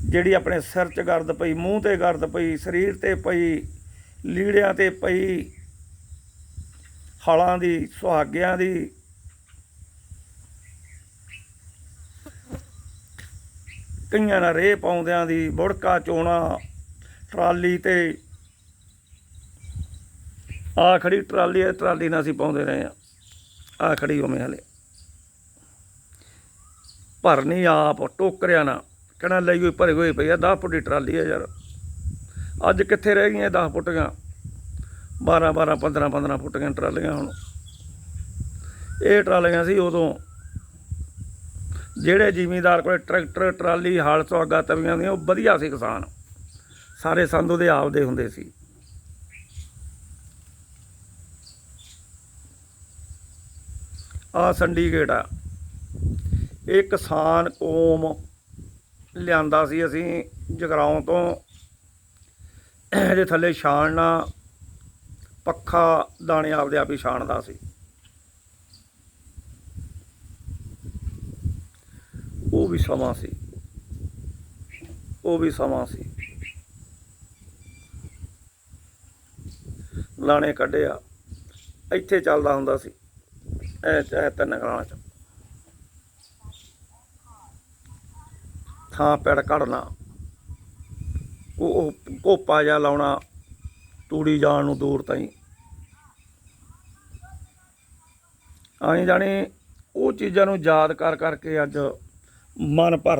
ਜਿਹੜੀ ਆਪਣੇ ਸਿਰ 'ਚ ਗਰਦ ਪਈ, ਮੂੰਹ ਤੇ ਗਰਦ ਪਈ, ਸਰੀਰ ਤੇ ਪਈ, ਲੀੜਿਆਂ ਤੇ ਪਈ ਫਲਾਂ ਦੀ, ਸੁਹਾਗਿਆਂ ਦੀ। ਕਈਆਂ ਨਾਲ ਰੇਹ ਪਾਉਂਦਿਆਂ ਦੀ, ਬੁੜਕਾ ਚੋਣਾ, ਟਰਾਲੀ ਤੇ ਆ ਖੜੀ ਟਰਾਲੀ ਹੈ ਟਰਾਲੀ ਨਾਲ ਅਸੀਂ ਪਾਉਂਦੇ ਰਹੇ ਆ ਆ ਖੜੀ ਉਵੇਂ ਹਲੇ। ਭਰਨੀ ਆਪ ਟੋਕਰਿਆ ਨਾ। ਕਹਿਣਾ ਲਈ ਹੋਈ ਭਰੀ ਹੋਈ ਪਈ ਆ 10 ਫੁੱਟ ਦੀ ਟਰਾਲੀ ਆ ਯਾਰ। ਅੱਜ ਕਿੱਥੇ ਰਹਿ ਗਈਆਂ 10 ਫੁੱਟੀਆਂ? 12 12 15 15 ਫੁੱਟੀਆਂ ਟਰਾਲੀਆਂ ਹੁਣ। ਇਹ ਟਰਾਲੀਆਂ ਸੀ ਉਦੋਂ। ਜਿਹੜੇ ਜ਼ਿਮੀਂਦਾਰ ਕੋਲ ਟਰੈਕਟਰ, ਟਰਾਲੀ, ਹਾਲ ਸੁਹਾਗਾ ਤਵੀਆਂ ਦੀਆਂ ਉਹ ਵਧੀਆ ਸੀ ਕਿਸਾਨ। ਸਾਰੇ ਸੰਧੂ ਦੇ ਆਪਦੇ ਹੁੰਦੇ ਸੀ। ਆ ਸੰਡੀਗੇਟ ਆ। ਇਹ ਕਿਸਾਨ ਕੌਮ ਲਿਆਂਦਾ ਸੀ ਅਸੀਂ ਜਗਰਾਉਂ ਤੋਂ। ਇਹਦੇ ਥੱਲੇ ਛਾਣਨਾ ਪੱਖਾ ਦਾਣੇ ਆਪਦੇ ਆਪ ਹੀ ਛਾਣਦਾ ਸੀ। ਉਹ ਵੀ ਸਮਾਂ ਸੀ। ਉਹ ਵੀ ਸਮਾਂ ਸੀ। ਲਾਣੇ ਕੱਢਿਆ। ਇੱਥੇ ਚੱਲਦਾ ਹੁੰਦਾ ਸੀ। ਐ ਚਾਹੇ ਤਿੰਨ ਗਲਾਂ ਚ। ਥਾਂ ਪੈੜ ਕੱਢਣਾ। ਉਹ ਕੋਪਾ ਜਿਹਾ ਲਾਉਣਾ। ਤੂੜੀ ਜਾਣ ਨੂੰ ਦੂਰ ਤਾਈਂ। ਆਈ ਜਾਣੇ ਉਹ ਚੀਜ਼ਾਂ ਨੂੰ ਯਾਦ ਕਰ ਕਰਕੇ ਅੱਜ ਮਨ ਭਰ